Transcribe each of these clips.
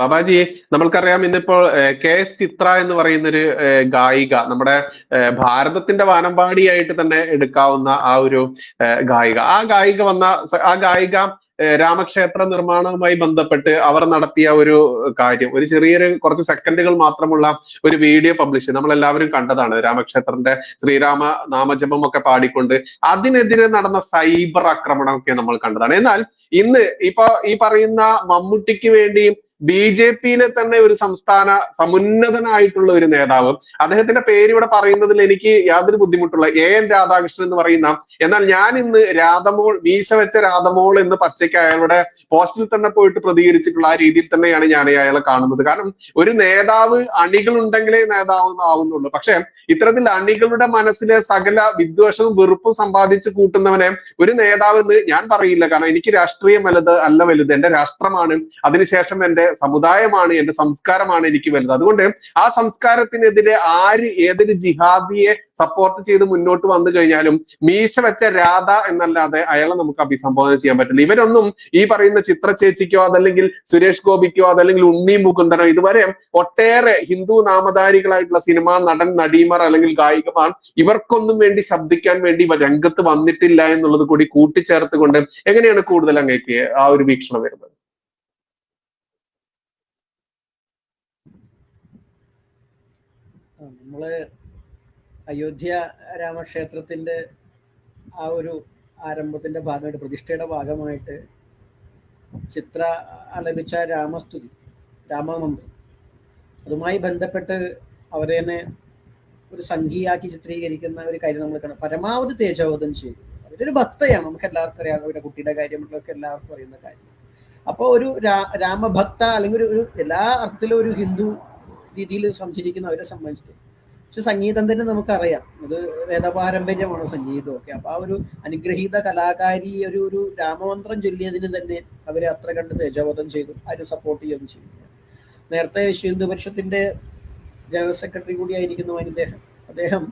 ബാബാജി നമ്മൾക്കറിയാം ഇന്നിപ്പോൾ K S ചിത്ര എന്ന് പറയുന്ന ഒരു ഗായിക നമ്മുടെ ഭാരതത്തിന്റെ വാനമ്പാടിയായിട്ട് തന്നെ എടുക്കാവുന്ന ആ ഒരു ഗായിക. ആ ഗായിക വന്ന ആ ഗായിക രാമക്ഷേത്ര നിർമ്മാണവുമായി ബന്ധപ്പെട്ട് അവർ നടത്തിയ ഒരു കാര്യം ഒരു ചെറിയൊരു കുറച്ച് സെക്കൻഡുകൾ മാത്രമുള്ള ഒരു വീഡിയോ പബ്ലിഷ് നമ്മൾ എല്ലാവരും കണ്ടതാണ്. രാമക്ഷേത്രന്റെ ശ്രീരാമ നാമജപം ഒക്കെ പാടിക്കൊണ്ട് അതിനെതിരെ നടന്ന സൈബർ ആക്രമണം ഒക്കെ നമ്മൾ കണ്ടതാണ്. എന്നാൽ ഇന്ന് ഇപ്പൊ ഈ പറയുന്ന മമ്മൂട്ടിക്ക് വേണ്ടിയും ബി ജെ പിയിലെ തന്നെ ഒരു സംസ്ഥാന സമുന്നതനായിട്ടുള്ള ഒരു നേതാവ്. അദ്ദേഹത്തിന്റെ പേര് ഇവിടെ പറയുന്നതിൽ എനിക്ക് യാതൊരു ബുദ്ധിമുട്ടുള്ള എ എൻ രാധാകൃഷ്ണൻ എന്ന് പറയുന്ന എന്നാൽ ഞാൻ ഇന്ന് രാധമോൾ വീശ വെച്ച രാധമോൾ എന്ന് പച്ചയ്ക്ക് അയാളുടെ പോസ്റ്റിൽ തന്നെ പോയിട്ട് പ്രതികരിച്ചിട്ടുള്ള ആ രീതിയിൽ തന്നെയാണ് ഞാൻ അയാളെ കാണുന്നത്. കാരണം ഒരു നേതാവ് അണികൾ ഉണ്ടെങ്കിലേ നേതാവ് ആവുന്നുള്ളൂ. പക്ഷെ ഇത്തരത്തിൽ അണികളുടെ മനസ്സിലെ സകല വിദ്വേഷവും വെറുപ്പും സമ്പാദിച്ച് കൂട്ടുന്നവനെ ഒരു നേതാവ് എന്ന് ഞാൻ പറയില്ല. കാരണം എനിക്ക് രാഷ്ട്രീയം വലുത് അല്ല വലുത്. എന്റെ രാഷ്ട്രമാണ് അതിനുശേഷം എന്റെ സമുദായമാണ് എന്റെ സംസ്കാരമാണ് എനിക്ക് വലുത്. അതുകൊണ്ട് ആ സംസ്കാരത്തിനെതിരെ ആര് ഏതൊരു ജിഹാദിയെ സപ്പോർട്ട് ചെയ്ത് മുന്നോട്ട് വന്നു കഴിഞ്ഞാലും മീശ വെച്ച രാധ എന്നല്ലാതെ അയാളെ നമുക്ക് അഭിസംബോധന ചെയ്യാൻ പറ്റില്ല. ഇവരൊന്നും ഈ പറയുന്ന ചിത്ര ചേച്ചിക്കോ അതല്ലെങ്കിൽ സുരേഷ് ഗോപിക്കോ അതല്ലെങ്കിൽ ഉണ്ണി മുകുന്ദനോ ഇതുവരെ ഒട്ടേറെ ഹിന്ദു നാമധാരികളായിട്ടുള്ള സിനിമ നടൻ നടിമാർ അല്ലെങ്കിൽ ഗായികമാർ ഇവർക്കൊന്നും വേണ്ടി ശബ്ദിക്കാൻ വേണ്ടി രംഗത്ത് വന്നിട്ടില്ല എന്നുള്ളത് കൂടി കൂട്ടിച്ചേർത്തുകൊണ്ട് എങ്ങനെയാണ് കൂടുതൽ അങ്ങേക്ക് ആ ഒരു വീക്ഷണം വരുന്നത്? നമ്മൾ അയോധ്യ രാമക്ഷേത്രത്തിന്റെ ആ ഒരു ആരംഭത്തിന്റെ ഭാഗമായിട്ട് പ്രതിഷ്ഠയുടെ ഭാഗമായിട്ട് ചിത്ര ആലപിച്ച രാമസ്തുതി രാമമന്ത്രം. അതുമായി ബന്ധപ്പെട്ട് അവരെ തന്നെ ഒരു സംഖ്യയാക്കി ചിത്രീകരിക്കുന്ന ഒരു കാര്യം നമ്മൾ കാണാം. പരമാവധി തേജോവധം ചെയ്തു. അവരൊരു ഭക്തയാണ്. നമുക്ക് എല്ലാവർക്കും അറിയാം അവരുടെ കുട്ടിയുടെ കാര്യങ്ങളൊക്കെ എല്ലാവർക്കും അറിയുന്ന കാര്യം. അപ്പോൾ ഒരു രാമഭക്ത അല്ലെങ്കിൽ ഒരു എല്ലാ അർത്ഥത്തിലും ഒരു ഹിന്ദു രീതിയിൽ സഞ്ചരിക്കുന്നവരെ സംബന്ധിച്ചിട്ട് പക്ഷെ സംഗീതം തന്നെ നമുക്കറിയാം. അത് വേദപാരമ്പര്യമാണ് സംഗീതമൊക്കെ. അപ്പൊ ആ ഒരു അനുഗ്രഹീത കലാകാരി ഒരു ഒരു രാമമന്ത്രം ചൊല്ലിയതിന് തന്നെ അവരെ അത്ര കണ്ട് തേജോവധം ചെയ്തു. ആരും സപ്പോർട്ട് ചെയ്യുകയും ചെയ്യും നേരത്തെ വിശ്വ ഹിന്ദു പരിഷത്തിന്റെ ജനറൽ സെക്രട്ടറി കൂടിയായിരിക്കുന്നു അദ്ദേഹം അദ്ദേഹം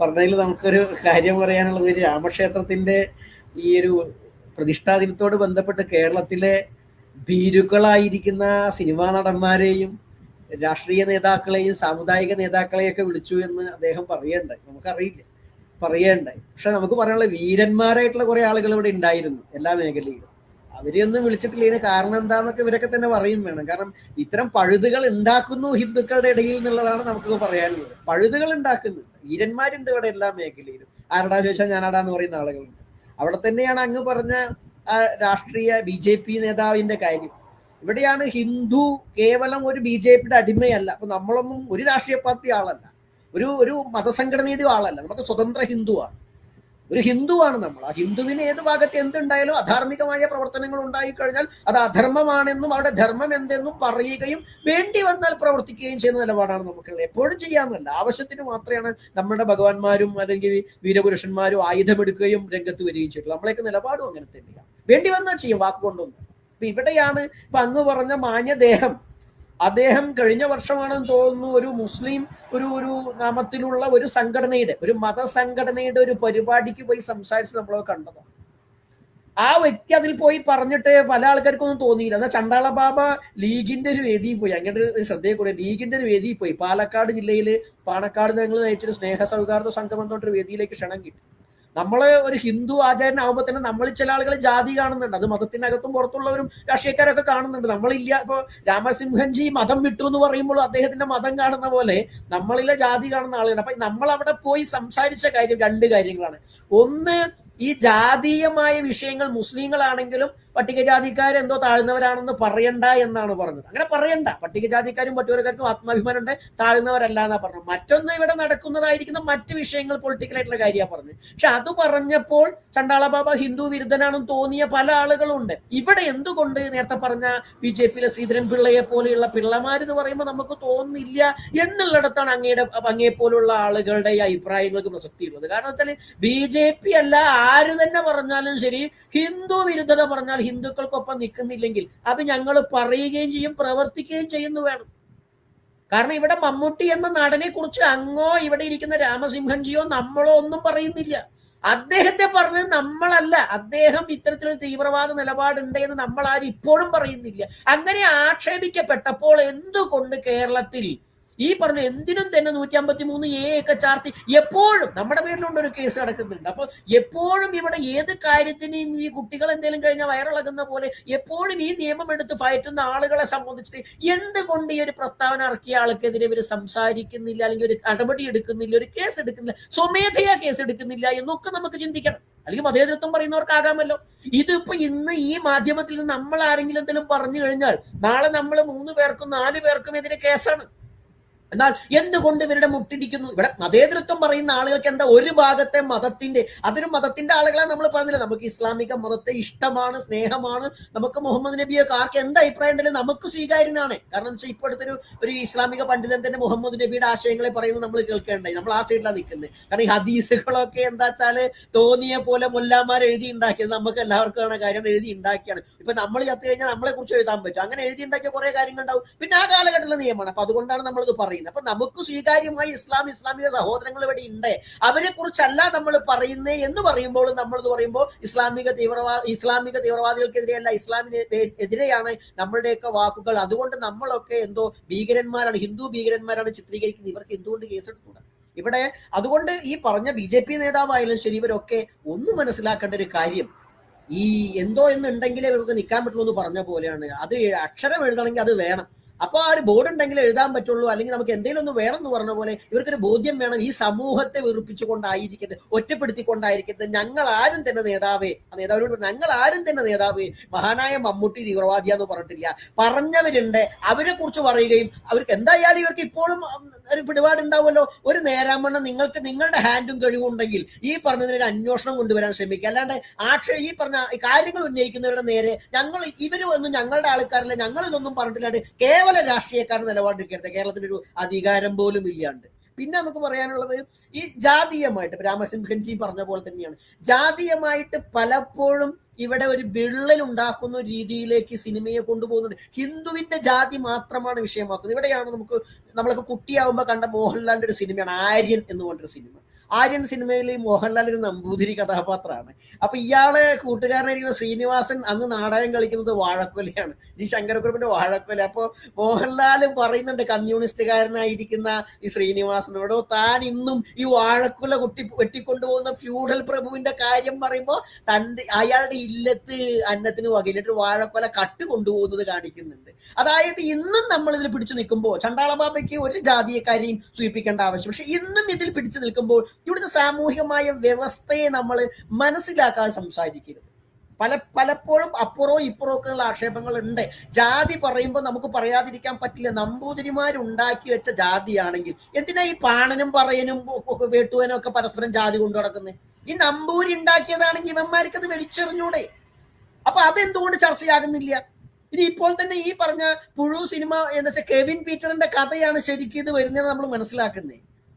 പറഞ്ഞതിൽ നമുക്കൊരു കാര്യം പറയാനുള്ളത് രാമക്ഷേത്രത്തിന്റെ ഈ ഒരു പ്രതിഷ്ഠാ ദിനത്തോട് ബന്ധപ്പെട്ട് കേരളത്തിലെ ഭീരുക്കളായിരിക്കുന്ന സിനിമാ നടന്മാരെയും രാഷ്ട്രീയ നേതാക്കളെയും സാമുദായിക നേതാക്കളെയൊക്കെ വിളിച്ചു എന്ന് അദ്ദേഹം പറയണ്ടായി. നമുക്കറിയില്ല. പറയണ്ടായി. പക്ഷെ നമുക്ക് പറയാനുള്ള വീരന്മാരായിട്ടുള്ള കുറെ ആളുകൾ ഇവിടെ ഉണ്ടായിരുന്നു എല്ലാ മേഖലയിലും. അവരെയൊന്നും വിളിച്ചിട്ടില്ല. ഇതിന് കാരണം എന്താന്നൊക്കെ ഇവരൊക്കെ തന്നെ പറയും വേണം. കാരണം ഇത്തരം പഴുതുകൾ ഉണ്ടാക്കുന്നു ഹിന്ദുക്കളുടെ ഇടയിൽ എന്നുള്ളതാണ് നമുക്ക് പറയാനുള്ളത്. പഴുതുകൾ ഉണ്ടാക്കുന്നു. വീരന്മാരുണ്ട് ഇവിടെ എല്ലാ മേഖലയിലും. ആരടാ ചോദിച്ചാൽ ഞാനാടാന്ന് പറയുന്ന ആളുകളുണ്ട്. അവിടെ തന്നെയാണ് അങ്ങ് പറഞ്ഞ രാഷ്ട്രീയ ബി ജെ പി നേതാവിന്റെ കാര്യം. ഇവിടെയാണ് ഹിന്ദു കേവലം ഒരു ബി ജെ പിയുടെ അടിമയല്ല. അപ്പൊ നമ്മളൊന്നും ഒരു രാഷ്ട്രീയ പാർട്ടി ആളല്ല. ഒരു ഒരു മതസംഘടനയുടെ ആളല്ല. നമുക്ക് സ്വതന്ത്ര ഹിന്ദുവാണ്. ഒരു ഹിന്ദുവാണ് നമ്മൾ. ആ ഹിന്ദുവിന് ഏത് ഭാഗത്ത് എന്തുണ്ടായാലും അധാർമികമായ പ്രവർത്തനങ്ങൾ ഉണ്ടായി കഴിഞ്ഞാൽ അത് അധർമ്മമാണെന്നും അവിടെ ധർമ്മം എന്തെന്നും പറയുകയും വേണ്ടി വന്നാൽ പ്രവർത്തിക്കുകയും ചെയ്യുന്ന നിലപാടാണ് നമുക്കുള്ളത്. എപ്പോഴും ചെയ്യാമെന്നല്ല. ആവശ്യത്തിന് മാത്രമാണ് നമ്മുടെ ഭഗവാന്മാരും അല്ലെങ്കിൽ വീരപുരുഷന്മാരും ആയുധമെടുക്കുകയും രംഗത്ത് വരികയും ചെയ്തിട്ടുള്ളത്. നമ്മളെയൊക്കെ നിലപാടും അങ്ങനെ തന്നെയാണ്. വേണ്ടി വന്നാൽ ചെയ്യും വാക്കുകൊണ്ടൊന്നും. അപ്പൊ ഇവിടെയാണ് ഇപ്പൊ അങ്ങ് പറഞ്ഞ മാന്യദേഹം അദ്ദേഹം കഴിഞ്ഞ വർഷമാണെന്ന് തോന്നുന്നു ഒരു മുസ്ലിം ഒരു ഒരു നാമത്തിലുള്ള ഒരു സംഘടനയുടെ ഒരു മതസംഘടനയുടെ ഒരു പരിപാടിക്ക് പോയി സംസാരിച്ച് നമ്മൾ കണ്ടതാണ് ആ വ്യക്തി അതിൽ പോയി പറഞ്ഞിട്ട് പല ആൾക്കാർക്കൊന്നും തോന്നിയില്ല. എന്നാൽ ചണ്ടാള ബാബ ലീഗിന്റെ ഒരു വേദിയിൽ പോയി. അങ്ങനെ ഒരു ശ്രദ്ധയെ കൂടെ ലീഗിന്റെ ഒരു വേദിയിൽ പോയി. പാലക്കാട് ജില്ലയിൽ പാണക്കാട് ഞങ്ങൾ നയിച്ചൊരു സ്നേഹ സൗഹാർദ്ദ സംഗമം എന്നൊരു വേദിയിലേക്ക് ക്ഷണം കിട്ടി. നമ്മൾ ഒരു ഹിന്ദു ആചാരനാകുമ്പോൾ തന്നെ നമ്മൾ ചില ആളുകൾ ജാതി കാണുന്നുണ്ട്. അത് മതത്തിനകത്തും പുറത്തുള്ളവരും രാഷ്ട്രീയക്കാരൊക്കെ കാണുന്നുണ്ട്. നമ്മളില്ല. ഇപ്പൊ രാമസിംഹൻജി മതം വിട്ടു എന്ന് പറയുമ്പോൾ അദ്ദേഹത്തിന്റെ മതം കാണുന്ന പോലെ നമ്മളിലെ ജാതി കാണുന്ന ആളുകൾ അപ്പൊ നമ്മൾ അവിടെ പോയി സംസാരിച്ച കാര്യം രണ്ട് കാര്യങ്ങളാണ്. ഒന്ന് ഈ ജാതീയമായ വിഷയങ്ങൾ മുസ്ലിങ്ങളാണെങ്കിലും പട്ടികജാതിക്കാരെന്തോ താഴ്ന്നവരാണെന്ന് പറയണ്ട എന്നാണ് പറഞ്ഞത്. അങ്ങനെ പറയണ്ട. പട്ടികജാതിക്കാരും പട്ടികർക്കും ആത്മാഭിമാനം താഴ്ന്നവരല്ല എന്നാ പറഞ്ഞു മറ്റൊന്ന് ഇവിടെ നടക്കുന്നതായിരിക്കുന്ന മറ്റ് വിഷയങ്ങൾ പൊളിറ്റിക്കൽ ആയിട്ടുള്ള കാര്യമാണ് പറഞ്ഞത്. പക്ഷെ അത് പറഞ്ഞപ്പോൾ ചണ്ടാള ബാബ ഹിന്ദു വിരുദ്ധനാണെന്ന് തോന്നിയ പല ആളുകളുണ്ട്. ഇവിടെ എന്തുകൊണ്ട് നേരത്തെ പറഞ്ഞ ബി ജെ പിയിലെ ശ്രീധരൻ പിള്ളയെ പോലെയുള്ള പിള്ളമാർ എന്ന് പറയുമ്പോൾ നമുക്ക് തോന്നുന്നില്ല എന്നുള്ളിടത്താണ് അങ്ങയുടെ അങ്ങയെ പോലുള്ള ആളുകളുടെ ഈ അഭിപ്രായങ്ങൾക്ക് പ്രസക്തിയുള്ളത്. കാരണം വെച്ചാൽ ബി ജെ പി അല്ല ആര് തന്നെ പറഞ്ഞാലും ശരി ഹിന്ദു വിരുദ്ധത പറഞ്ഞാൽ ഹിന്ദുക്കൾക്കൊപ്പം നിൽക്കുന്നില്ലെങ്കിൽ അത് ഞങ്ങൾ പറയുകയും ചെയ്യും പ്രവർത്തിക്കുകയും ചെയ്യുന്നു വേണം. കാരണം ഇവിടെ മമ്മൂട്ടി എന്ന നടനെ കുറിച്ച് അങ്ങോ ഇവിടെ ഇരിക്കുന്ന രാമസിംഹൻജിയോ നമ്മളോ ഒന്നും പറയുന്നില്ല. അദ്ദേഹത്തെ പറഞ്ഞത് നമ്മളല്ല. അദ്ദേഹം ഇത്തരത്തിലൊരു തീവ്രവാദ നിലപാടുണ്ട് എന്ന് നമ്മൾ ആരും ഇപ്പോഴും പറയുന്നില്ല. അങ്ങനെ ആക്ഷേപിക്കപ്പെട്ടപ്പോൾ എന്തുകൊണ്ട് കേരളത്തിൽ ഈ പറഞ്ഞ എന്തിനും തന്നെ നൂറ്റി അമ്പത്തി മൂന്ന് എ ഒക്കെ ചാർത്തി എപ്പോഴും നമ്മുടെ പേരിലുണ്ട് ഒരു കേസ് നടക്കുന്നുണ്ട്. അപ്പൊ എപ്പോഴും ഇവിടെ ഏത് കാര്യത്തിനും ഈ കുട്ടികൾ എന്തെങ്കിലും കഴിഞ്ഞാൽ വയറിളകുന്ന പോലെ എപ്പോഴും ഈ നിയമം എടുത്ത് ഫയറ്റുന്ന ആളുകളെ സംബന്ധിച്ചിട്ട് എന്തുകൊണ്ട് ഈ ഒരു പ്രസ്താവന ഇറക്കിയ ആൾക്കെതിരെ ഇവർ സംസാരിക്കുന്നില്ല അല്ലെങ്കിൽ ഒരു നടപടി എടുക്കുന്നില്ല ഒരു കേസ് എടുക്കുന്നില്ല സ്വമേധയാ കേസ് എടുക്കുന്നില്ല എന്നൊക്കെ നമുക്ക് ചിന്തിക്കണം. അല്ലെങ്കിൽ മതേതൃത്വം പറയുന്നവർക്കാകാമല്ലോ. ഇതിപ്പോ ഇന്ന് ഈ മാധ്യമത്തിൽ നമ്മൾ ആരെങ്കിലും എന്തെങ്കിലും പറഞ്ഞു കഴിഞ്ഞാൽ നാളെ നമ്മൾ മൂന്ന് പേർക്കും നാല് പേർക്കും എതിരെ കേസാണ്. എന്നാൽ എന്തുകൊണ്ട് ഇവരുടെ മുട്ടിടിക്കുന്നു? ഇവിടെ മതേതൃത്വം പറയുന്ന ആളുകൾക്ക് എന്താ ഒരു ഭാഗത്തെ മതത്തിന്റെ അതൊരു മതത്തിന്റെ ആളുകളെ നമ്മൾ പറഞ്ഞില്ല നമുക്ക് ഇസ്ലാമിക മതത്തെ ഇഷ്ടമാണ് സ്നേഹമാണ്. നമുക്ക് മുഹമ്മദ് നബിയെ ആർക്ക് എന്ത് അഭിപ്രായം ഉണ്ടെങ്കിലും നമുക്ക് സ്വീകാര്യനാണ്. കാരണം വെച്ചാൽ ഇപ്പോഴത്തെ ഒരു ഇസ്ലാമിക പണ്ഡിതൻ തന്നെ മുഹമ്മദ് നബിയുടെ ആശയങ്ങളെ പറയുന്നത് നമ്മൾ കേൾക്കേണ്ടായി നമ്മൾ ആ സൈഡിലാണ് നിൽക്കുന്നത്. കാരണം ഈ ഹദീസുകളൊക്കെ എന്താ വെച്ചാൽ തോന്നിയ പോലെ മുല്ലാമാർ എഴുതി ഉണ്ടാക്കിയത്. നമുക്ക് എല്ലാവർക്കും ആണ് കാര്യം എഴുതി ഉണ്ടാക്കിയാണ്. ഇപ്പൊ നമ്മൾ ചത്തു കഴിഞ്ഞാൽ നമ്മളെ കുറിച്ച് എഴുതാൻ പറ്റും. അങ്ങനെ എഴുതി ഉണ്ടാക്കിയ കുറെ കാര്യങ്ങൾ ഉണ്ടാവും. പിന്നെ ആ കാലഘട്ടത്തിലെ നിയമമാണ്. അപ്പൊ അതുകൊണ്ടാണ് നമ്മളിത് പറയുന്നത്. അപ്പൊ നമുക്ക് സ്വീകാര്യമായി ഇസ്ലാം ഇസ്ലാമിക സഹോദരങ്ങൾ ഇവിടെ ഉണ്ട് അവരെ കുറിച്ചല്ല നമ്മൾ പറയുന്നേ എന്ന് പറയുമ്പോൾ നമ്മൾ എന്ന് പറയുമ്പോൾ ഇസ്ലാമിക തീവ്രവാദ ഇസ്ലാമിക തീവ്രവാദികൾക്കെതിരെയല്ല ഇസ്ലാമിന് എതിരെയാണ് നമ്മളുടെയൊക്കെ വാക്കുകൾ. അതുകൊണ്ട് നമ്മളൊക്കെ എന്തോ ഭീകരന്മാരാണ് ഹിന്ദു ഭീകരന്മാരാണ് ചിത്രീകരിക്കുന്നത്. ഇവർക്ക് എന്തുകൊണ്ട് കേസെടുത്തുകൂടാ? ഇവിടെ അതുകൊണ്ട് ഈ പറഞ്ഞ ബി ജെ പി നേതാവായാലും ശരി ഇവരൊക്കെ ഒന്ന് മനസ്സിലാക്കേണ്ട ഒരു കാര്യം ഈ എന്തോ എന്നുണ്ടെങ്കിലേ ഇവർക്ക് നിൽക്കാൻ പറ്റുള്ളൂ എന്ന് പറഞ്ഞ പോലെയാണ്. അത് അക്ഷരം എഴുതണമെങ്കിൽ അത് വേണം. അപ്പൊ ആ ഒരു ബോർഡ് ഉണ്ടെങ്കിൽ എഴുതാൻ പറ്റുള്ളൂ. അല്ലെങ്കിൽ നമുക്ക് എന്തെങ്കിലും ഒന്ന് വേണം എന്ന് പറഞ്ഞ പോലെ ഇവർക്കൊരു ബോധ്യം വേണം ഈ സമൂഹത്തെ വെറുപ്പിച്ചുകൊണ്ടായിരിക്കരുത് ഒറ്റപ്പെടുത്തിക്കൊണ്ടായിരിക്കരുത്. ഞങ്ങൾ ആരും തന്നെ നേതാവേ നേതാവിനോട് ഞങ്ങൾ ആരും തന്നെ നേതാവേ മഹാനായ മമ്മൂട്ടി തീവ്രവാദിയാന്ന് പറഞ്ഞിട്ടില്ല. പറഞ്ഞവരുണ്ട് അവരെ കുറിച്ച് പറയുകയും അവർക്ക് എന്തായാലും ഇവർക്ക് ഇപ്പോഴും ഒരു പിടിപാടുണ്ടാവുമല്ലോ ഒരു നേരാമണ്ണം നിങ്ങൾക്ക് നിങ്ങളുടെ ഹാൻഡും കഴിവുണ്ടെങ്കിൽ ഈ പറഞ്ഞതിനൊരു അന്വേഷണം കൊണ്ടുവരാൻ ശ്രമിക്കുക. അല്ലാണ്ട് ആക്ഷേ ഈ പറഞ്ഞ കാര്യങ്ങൾ ഉന്നയിക്കുന്നവരുടെ നേരെ ഞങ്ങൾ ഇവർ ഒന്നും ഞങ്ങളുടെ ആൾക്കാരില്ല ഞങ്ങൾ ഇതൊന്നും പറഞ്ഞിട്ടില്ലാണ്ട് കേവല രാഷ്ട്രീയക്കാരുടെ നിലപാടെടുക്കരുത് കേരളത്തിന് ഒരു അധികാരം പോലും ഇല്ലാണ്ട്. പിന്നെ നമുക്ക് പറയാനുള്ളത് ഈ ജാതീയമായിട്ട് രാമസിംഹൻജി പറഞ്ഞ പോലെ തന്നെയാണ്. ജാതീയമായിട്ട് പലപ്പോഴും ഇവിടെ ഒരു വിള്ളൽ ഉണ്ടാക്കുന്ന രീതിയിലേക്ക് സിനിമയെ കൊണ്ടുപോകുന്നുണ്ട്. ഹിന്ദുവിന്റെ ജാതി മാത്രമാണ് വിഷയമാക്കുന്നത്. ഇവിടെയാണ് നമുക്ക് നമ്മളൊക്കെ കുട്ടിയാവുമ്പോൾ കണ്ട മോഹൻലാലിന്റെ ഒരു സിനിമയാണ് ആര്യൻ എന്ന് പറഞ്ഞൊരു സിനിമ. ആര്യൻ സിനിമയിൽ മോഹൻലാൽ ഒരു നമ്പൂതിരി കഥാപാത്രമാണ്. അപ്പൊ ഇയാളെ കൂട്ടുകാരനായിരിക്കുന്ന ശ്രീനിവാസൻ അന്ന് നാടകം കളിക്കുന്നത് വാഴക്കൊലയാണ്. ഈ ശങ്കരക്കുറുപ്പിന്റെ വാഴക്കൊല. അപ്പൊ മോഹൻലാൽ പറയുന്നുണ്ട് കമ്മ്യൂണിസ്റ്റുകാരനായിരിക്കുന്ന ഈ ശ്രീനിവാസനോടോ താൻ ഇന്നും ഈ വാഴക്കൊല കുട്ടി വെട്ടിക്കൊണ്ടുപോകുന്ന ഫ്യൂഡൽ പ്രഭുവിന്റെ കാര്യം പറയുമ്പോൾ തന്റെ അയാളുടെ ഇല്ലത്ത് അന്നത്തിന് വകയിലിട്ട് വാഴക്കൊല കട്ട് കൊണ്ടുപോകുന്നത് കാണിക്കുന്നുണ്ട്. അതായത് ഇന്നും നമ്മൾ ഇതിൽ പിടിച്ചു നിൽക്കുമ്പോൾ ചണ്ടാളബാബയ്ക്ക് ഒരു ജാതിയെക്കാരെയും സൂചിപ്പിക്കേണ്ട ആവശ്യം പക്ഷെ ഇന്നും ഇതിൽ പിടിച്ചു നിൽക്കുമ്പോൾ ഇവിടുത്തെ സാമൂഹികമായ വ്യവസ്ഥയെ നമ്മൾ മനസ്സിലാക്കാതെ സംസാരിക്കരുത്. പല പലപ്പോഴും അപ്പുറവും ഇപ്പുറവും ഒക്കെ ഉള്ള ആക്ഷേപങ്ങൾ ഉണ്ട് ജാതി പറയുമ്പോൾ നമുക്ക് പറയാതിരിക്കാൻ പറ്റില്ല. നമ്പൂതിരിമാരുണ്ടാക്കി വെച്ച ജാതിയാണെങ്കിൽ എന്തിനാ ഈ പാണനും പറയനും വേട്ടുവനും ഒക്കെ പരസ്പരം ജാതി കൊണ്ടു നടക്കുന്നത് ഈ നമ്പൂരി ഉണ്ടാക്കിയതാണെങ്കിൽ ഇവന്മാർക്ക് അത് വലിച്ചെറിഞ്ഞൂടെ? അപ്പൊ അതെന്തുകൊണ്ട് ചർച്ചയാകുന്നില്ല? ഇനി ഇപ്പോൾ തന്നെ ഈ പറഞ്ഞ പുഴു സിനിമ എന്ന് വെച്ചാൽ കെവിൻ പീറ്ററിന്റെ കഥയാണ് ശരിക്കും ഇത് വരുന്നത് നമ്മൾ മനസ്സിലാക്കുന്നത്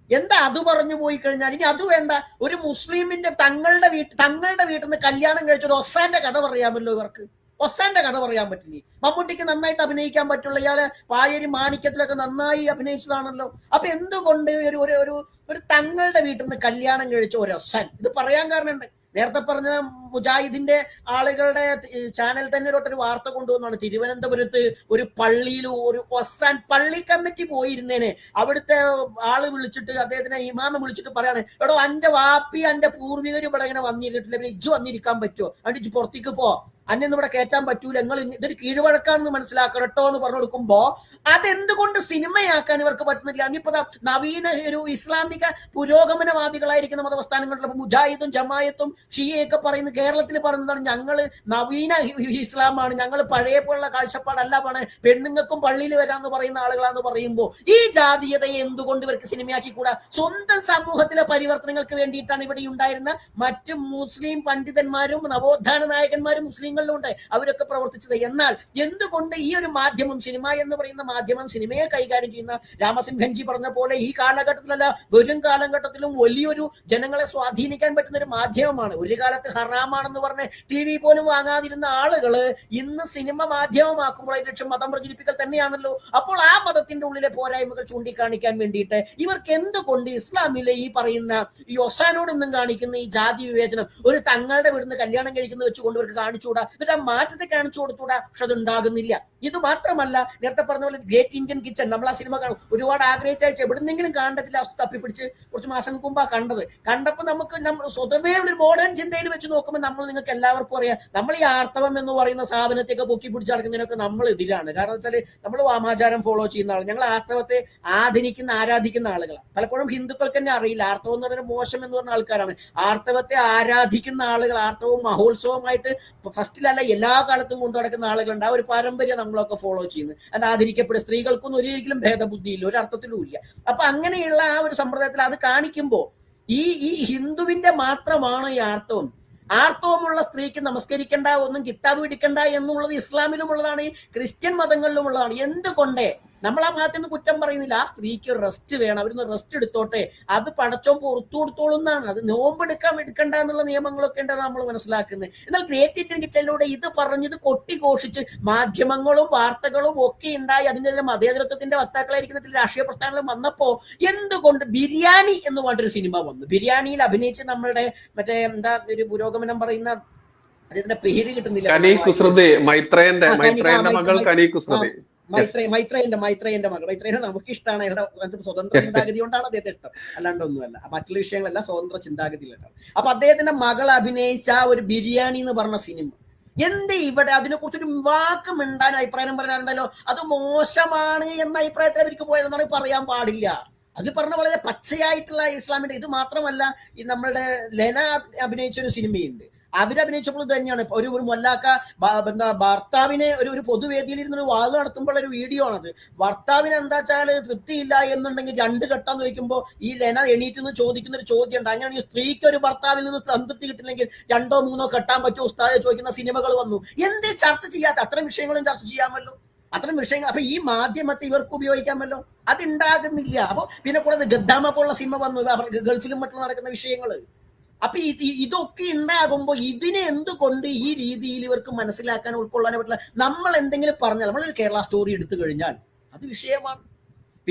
എന്താ അത് പറഞ്ഞു പോയി കഴിഞ്ഞാൽ? ഇനി അത് വേണ്ട. ഒരു മുസ്ലിമിന്റെ തങ്ങളുടെ വീട്ട് തങ്ങളുടെ വീട്ടിൽ നിന്ന് കല്യാണം കഴിച്ച ഒരു ഒസാന്റെ കഥ പറയാമല്ലോ ഇവർക്ക്. ഒസാന്റെ കഥ പറയാൻ പറ്റില്ലേ? മമ്മൂട്ടിക്ക് നന്നായിട്ട് അഭിനയിക്കാൻ പറ്റുള്ള ഇയാളെ പായരി മാണിക്യത്തിലൊക്കെ നന്നായി അഭിനയിച്ചതാണല്ലോ. അപ്പൊ എന്തുകൊണ്ട് ഒരു ഒരു ഒരു തങ്ങളുടെ വീട്ടിൽ നിന്ന് കല്യാണം കഴിച്ച ഒരു ഒസാൻ? ഇത് പറയാൻ കാരണമുണ്ട്. നേരത്തെ പറഞ്ഞ മുജാഹിദിന്റെ ആളുകളുടെ ചാനൽ തന്നെ ഒരു വാർത്ത കൊണ്ടുവന്നാണ് തിരുവനന്തപുരത്ത് ഒരു പള്ളിയിൽ ഒരു ഒസാൻ പള്ളി കമ്മിറ്റി പോയിരുന്നേനെ. അവിടുത്തെ ആൾ വിളിച്ചിട്ട് അദ്ദേഹത്തിനെ ഇമാമ വിളിച്ചിട്ട് പറയാണ് എടോ അന്റെ വാപ്പി അന്റെ പൂർവികർ ഇവിടെ ഇങ്ങനെ വന്നിരുന്നിട്ടില്ല. പിന്നെ ഇജ്ജ് വന്നിരിക്കാൻ പറ്റുമോ എന്നിട്ട് ഇജ്ജ് പുറത്തേക്ക് പോ. അന്നെ ഇവിടെ കയറ്റാൻ പറ്റൂല. നിങ്ങൾ ഇതൊരു കീഴ്വഴക്കാണെന്ന് മനസ്സിലാക്കണം കേട്ടോ എന്ന് പറഞ്ഞു കൊടുക്കുമ്പോ അതെന്തുകൊണ്ട് സിനിമയാക്കാൻ ഇവർക്ക് പറ്റുന്നില്ല? ഇനിയിപ്പോ നവീന ഒരു ഇസ്ലാമിക പുരോഗമനവാദികളായിരിക്കുന്ന മതപ്രസ്ഥാനങ്ങളുടെ മുജാഹിദും ജമായത്തും ഷിയൊക്കെ പറയുന്നത് കേരളത്തിൽ പറയുന്നതാണ് ഞങ്ങൾ നവീന ഇസ്ലാമാണ്. ഞങ്ങൾ പഴയ പോലുള്ള കാഴ്ചപ്പാടല്ല പണ. പെണ്ണുങ്ങൾക്കും പള്ളിയിൽ വരാന്ന് പറയുന്ന ആളുകളാന്ന് പറയുമ്പോൾ ഈ ജാതീയതയെ എന്തുകൊണ്ട് ഇവർക്ക് സിനിമയാക്കി കൂടാ സ്വന്തം സമൂഹത്തിലെ പരിവർത്തനങ്ങൾക്ക് വേണ്ടിയിട്ടാണ് ഇവിടെ ഉണ്ടായിരുന്ന മറ്റു മുസ്ലിം പണ്ഡിതന്മാരും നവോത്ഥാന നായകന്മാരും മുസ്ലിങ്ങളിലും ഉണ്ട് അവരൊക്കെ പ്രവർത്തിച്ചത്. എന്നാൽ എന്തുകൊണ്ട് ഈ ഒരു മാധ്യമം സിനിമ എന്ന് പറയുന്ന മാധ്യമം സിനിമയെ കൈകാര്യം ചെയ്യുന്ന രാമസിംഹൻജി പറഞ്ഞ പോലെ ഈ കാലഘട്ടത്തിലല്ല വരും കാലഘട്ടത്തിലും വലിയൊരു ജനങ്ങളെ സ്വാധീനിക്കാൻ പറ്റുന്ന ഒരു മാധ്യമമാണ്. ഒരു കാലത്ത് ഹറാം ഹറാമാണെന്ന് പറഞ്ഞ് ടി വി പോലും വാങ്ങാതിരുന്ന ആളുകൾ ഇന്ന് സിനിമ മാധ്യമമാക്കുമ്പോൾ അതിന്റെ ലക്ഷ്യം മതം പ്രചരിപ്പിക്കൽ തന്നെയാണല്ലോ. അപ്പോൾ ആ മതത്തിന്റെ ഉള്ളിലെ പോരായ്മകൾ ചൂണ്ടിക്കാണിക്കാൻ വേണ്ടിയിട്ട് ഇവർക്ക് എന്തുകൊണ്ട് ഇസ്ലാമിലെ ഈ പറയുന്ന ഈ ഒസാനോടൊന്നും കാണിക്കുന്ന ഈ ജാതി വിവേചനം ഒരു തങ്ങളുടെ വീടുന്ന് കല്യാണം കഴിക്കുന്ന വെച്ചുകൊണ്ട് ഇവർക്ക് കാണിച്ചുകൂടാ? ഇവരുടെ മാറ്റത്തെ കാണിച്ചു കൊടുത്തൂടാ പക്ഷെ അത് ഉണ്ടാകുന്നില്ല ഇത് മാത്രമല്ല നേരത്തെ പറഞ്ഞ പോലെ ഗ്രേറ്റ് ഇന്ത്യൻ കിച്ചൺ നമ്മൾ ആ സിനിമ കാണും. ഒരുപാട് ആഗ്രഹിച്ചാഴ്ച എവിടുന്നെങ്കിലും കാണത്തില്ല തപ്പിപ്പിടിച്ച് കുറച്ച് മാസങ്ങൾക്ക് മുമ്പാ കണ്ടത്. കണ്ടപ്പോൾ നമുക്ക് സ്വതവേ ഒരു മോഡേൺ ചിന്തയിൽ വെച്ച് നോക്കുമ്പോൾ നമ്മൾ നിങ്ങൾക്ക് എല്ലാവർക്കും അറിയാം. നമ്മൾ ഈ ആർത്തവം എന്ന് പറയുന്ന സാധനത്തെയൊക്കെ പൊക്കി പിടിച്ച് നടക്കുന്നതിനൊക്കെ നമ്മൾ എതിരാണ് കാരണം വെച്ചാൽ നമ്മൾ വാമാചാരം ഫോളോ ചെയ്യുന്ന ആൾ ഞങ്ങൾ ആർത്തവത്തെ ആദരിക്കുന്ന ആരാധിക്കുന്ന ആളുകളാണ്. പലപ്പോഴും ഹിന്ദുക്കൾക്ക് തന്നെ അറിയില്ല. ആർത്തവം എന്ന് പറഞ്ഞാൽ മോശം എന്ന് പറഞ്ഞ ആൾക്കാരാണ്. ആർത്തവത്തെ ആരാധിക്കുന്ന ആളുകൾ ആർത്തവം മഹോത്സവമായിട്ട് ഫസ്റ്റിലല്ല എല്ലാ കാലത്തും കൊണ്ടു നടക്കുന്ന ആളുകളുണ്ട്. ആ ഒരു പാരമ്പര്യം നമ്മളൊക്കെ ഫോളോ ചെയ്യുന്നത്. അത് ആദരിക്കപ്പെടും സ്ത്രീകൾക്കൊന്നും ഒരിക്കലും ഭേദബുദ്ധിയില്ല ഒരു അർത്ഥത്തിലും ഇല്ല. അപ്പൊ അങ്ങനെയുള്ള ആ ഒരു സമ്പ്രദായത്തിൽ അത് കാണിക്കുമ്പോൾ ഈ ഈ ഹിന്ദുവിന്റെ മാത്രമാണ് ഈ ആർത്തവം. ആർത്തവമുള്ള സ്ത്രീക്ക് നമസ്കരിക്കണ്ട ഒന്നും കിതാബ് പിടിക്കണ്ട എന്നുള്ളത് ഇസ്ലാമിലുമുള്ളതാണ് ക്രിസ്ത്യൻ മതങ്ങളിലുമുള്ളതാണ്. എന്തുകൊണ്ടേ നമ്മൾ ആ ഭാഗത്ത് നിന്ന് കുറ്റം പറയുന്നില്ല. ആ സ്ത്രീക്ക് റെസ്റ്റ് വേണം. അവരൊന്ന് റെസ്റ്റ് എടുത്തോട്ടെ. അത് പടച്ചോ പുറത്തു കൊടുത്തോളും എന്നാണ്. അത് നോമ്പ് എടുക്കാൻ എടുക്കണ്ട എന്നുള്ള നിയമങ്ങളൊക്കെ ഉണ്ടെന്ന് നമ്മൾ മനസ്സിലാക്കുന്നത് എന്നാൽ ഗ്രേറ്റ് ഇന്ത്യൻ കിച്ചനിലൂടെ ഇത് പറഞ്ഞത് കൊട്ടിഘോഷിച്ച് മാധ്യമങ്ങളും വാർത്തകളും ഒക്കെ ഉണ്ടായി അതിന്റെ മതേതരത്വത്തിന്റെ വക്താക്കളായിരിക്കുന്ന ചില രാഷ്ട്രീയ പ്രസ്ഥാനങ്ങൾ വന്നപ്പോ എന്തുകൊണ്ട് ബിരിയാണി എന്ന് പറഞ്ഞൊരു സിനിമ വന്നു. ബിരിയാണിയിൽ അഭിനയിച്ച് നമ്മളുടെ മറ്റേ എന്താ ഒരു പുരോഗമനം പറയുന്ന അദ്ദേഹത്തിന്റെ പേര് കിട്ടുന്നില്ല. ആ, കനി- മകൾ കനി കുസൃതി. മൈത്രേ മൈത്രേന്റെ മൈത്രേന്റെ മകൾ. മൈത്രേനെ നമുക്ക് ഇഷ്ടമാണ് അയാളുടെ സ്വതന്ത്ര ചിന്താഗതി കൊണ്ടാണ് അദ്ദേഹത്തെ ഇഷ്ടം അല്ലാണ്ട് ഒന്നുമല്ല മറ്റുള്ള വിഷയങ്ങളെല്ലാം സ്വതന്ത്ര ചിന്താഗതിയിലാണ് അപ്പൊ അദ്ദേഹത്തിന്റെ മകൾ അഭിനയിച്ച ആ ഒരു ബിരിയാണി എന്ന് പറഞ്ഞ സിനിമ എന്ത് ഇവിടെ അതിനെ കുറിച്ചൊരു വാക്ക് മിണ്ടാൻ അഭിപ്രായം പറയാനുണ്ടല്ലോ അത് മോശമാണ് എന്ന അഭിപ്രായത്തിൽ അവർക്ക് പോയതെന്നാണ് പറയാൻ പാടില്ല. അത് പറഞ്ഞ വളരെ പച്ചയായിട്ടുള്ള ഇസ്ലാമിന്റെ ഇത് മാത്രമല്ല ഈ നമ്മളുടെ ലെന അഭിനയിച്ച ഒരു സിനിമയുണ്ട്. അവരഭിനയിച്ചപ്പോൾ തന്നെയാണ്. ഒരു ഒരു മൊല്ലാക്ക എന്താ ഭർത്താവിനെ ഒരു ഒരു പൊതുവേദിയിൽ ഇരുന്ന് ഒരു വാദം നടത്തുമ്പോൾ ഒരു വീഡിയോ ആണത്. ഭർത്താവിന് എന്താ വെച്ചാൽ തൃപ്തിയില്ല എന്നുണ്ടെങ്കിൽ രണ്ട് ഘട്ടം ചോദിക്കുമ്പോൾ ഈ ലെന എണീറ്റ് നിന്ന് ചോദിക്കുന്ന ഒരു ചോദ്യം ഉണ്ട് അങ്ങനെയാണെങ്കിൽ സ്ത്രീക്ക് ഒരു ഭർത്താവിൽ നിന്ന് സംതൃപ്തി കിട്ടില്ലെങ്കിൽ രണ്ടോ മൂന്നോ കെട്ടാൻ പറ്റുമോ? ഉസ്താദെ ചോദിക്കുന്ന സിനിമകൾ വന്നു. എന്ത് ചർച്ച ചെയ്യാത്ത? അത്തരം വിഷയങ്ങളും ചർച്ച ചെയ്യാമല്ലോ. അത്തരം വിഷയങ്ങൾ. അപ്പൊ ഈ മാധ്യമത്തെ ഇവർക്ക് ഉപയോഗിക്കാമല്ലോ. അത് ഉണ്ടാകുന്നില്ല അപ്പൊ പിന്നെ കൂടാതെ ഗദ്ദാമ പോലുള്ള സിനിമ വന്നു. ഗൾഫിലും മറ്റുള്ള നടക്കുന്ന വിഷയങ്ങൾ അപ്പൊ ഇത് ഇതൊക്കെ ഉണ്ടാകുമ്പോൾ ഇതിനെ എന്തുകൊണ്ട് ഈ രീതിയിൽ ഇവർക്ക് മനസ്സിലാക്കാൻ ഉൾക്കൊള്ളാൻ പറ്റില്ല? നമ്മൾ എന്തെങ്കിലും പറഞ്ഞാൽ നമ്മൾ കേരള സ്റ്റോറി എടുത്തു കഴിഞ്ഞാൽ അത് വിഷയമാണ്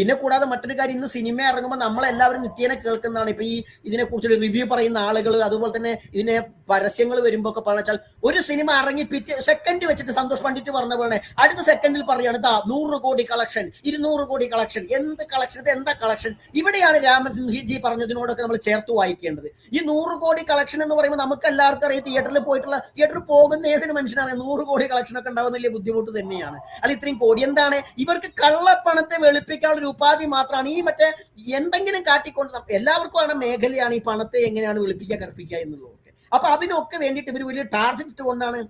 പിന്നെ കൂടാതെ മറ്റൊരു കാര്യം ഇന്ന് സിനിമ ഇറങ്ങുമ്പോൾ നമ്മളെല്ലാവരും നിത്യേനെ കേൾക്കുന്നതാണ്. ഇപ്പൊ ഈ ഇതിനെ കുറിച്ചൊരു റിവ്യൂ പറയുന്ന ആളുകൾ അതുപോലെ തന്നെ ഇതിനെ പരസ്യങ്ങൾ വരുമ്പോൾ ഒക്കെ പറഞ്ഞാൽ ഒരു സിനിമ ഇറങ്ങി പിറ്റേ സെക്കൻഡ് വെച്ചിട്ട് സന്തോഷ് പണ്ഡിറ്റ് പറഞ്ഞ പോലെ അടുത്ത സെക്കൻഡിൽ പറയാണ് ഇതാ നൂറ് കോടി കളക്ഷൻ ഇരുന്നൂറ് കോടി കളക്ഷൻ എന്ത് കളക്ഷൻ ഇത് എന്താ കളക്ഷൻ ഇവിടെയാണ് രാമൻ സിംഹിജി പറഞ്ഞതിനോടൊക്കെ നമ്മൾ ചേർത്ത് വായിക്കേണ്ടത്. ഈ നൂറ് കോടി കളക്ഷൻ എന്ന് പറയുമ്പോൾ നമുക്ക് എല്ലാവർക്കും അറിയാം തിയേറ്ററിൽ പോയിട്ടുള്ള തിയേറ്ററിൽ പോകുന്ന ഏതൊരു മനുഷ്യനാണ്? നൂറ് കോടി കളക്ഷൻ ഒക്കെ ഉണ്ടാവുന്ന വലിയ ബുദ്ധിമുട്ട് തന്നെയാണ്. അല്ല ഇത്രയും കോടി എന്താണ്? ഇവർക്ക് കള്ളപ്പണത്തെ വെളുപ്പിക്കാനുള്ള ഉപാധി മാത്രമാണ്. ഈ മറ്റേ എന്തെങ്കിലും കാട്ടിക്കൊണ്ട് എല്ലാവർക്കും ആണ് മേഖലയാണ് ഈ പണത്തെ എങ്ങനെയാണ് വിളിപ്പിക്കുക കറുപ്പിക്കുക എന്നുള്ളതൊക്കെ. അപ്പൊ അതിനൊക്കെ വേണ്ടിയിട്ട് ഇവർ വലിയ ടാർജറ്റ് ഇട്ടുകൊണ്ടാണ്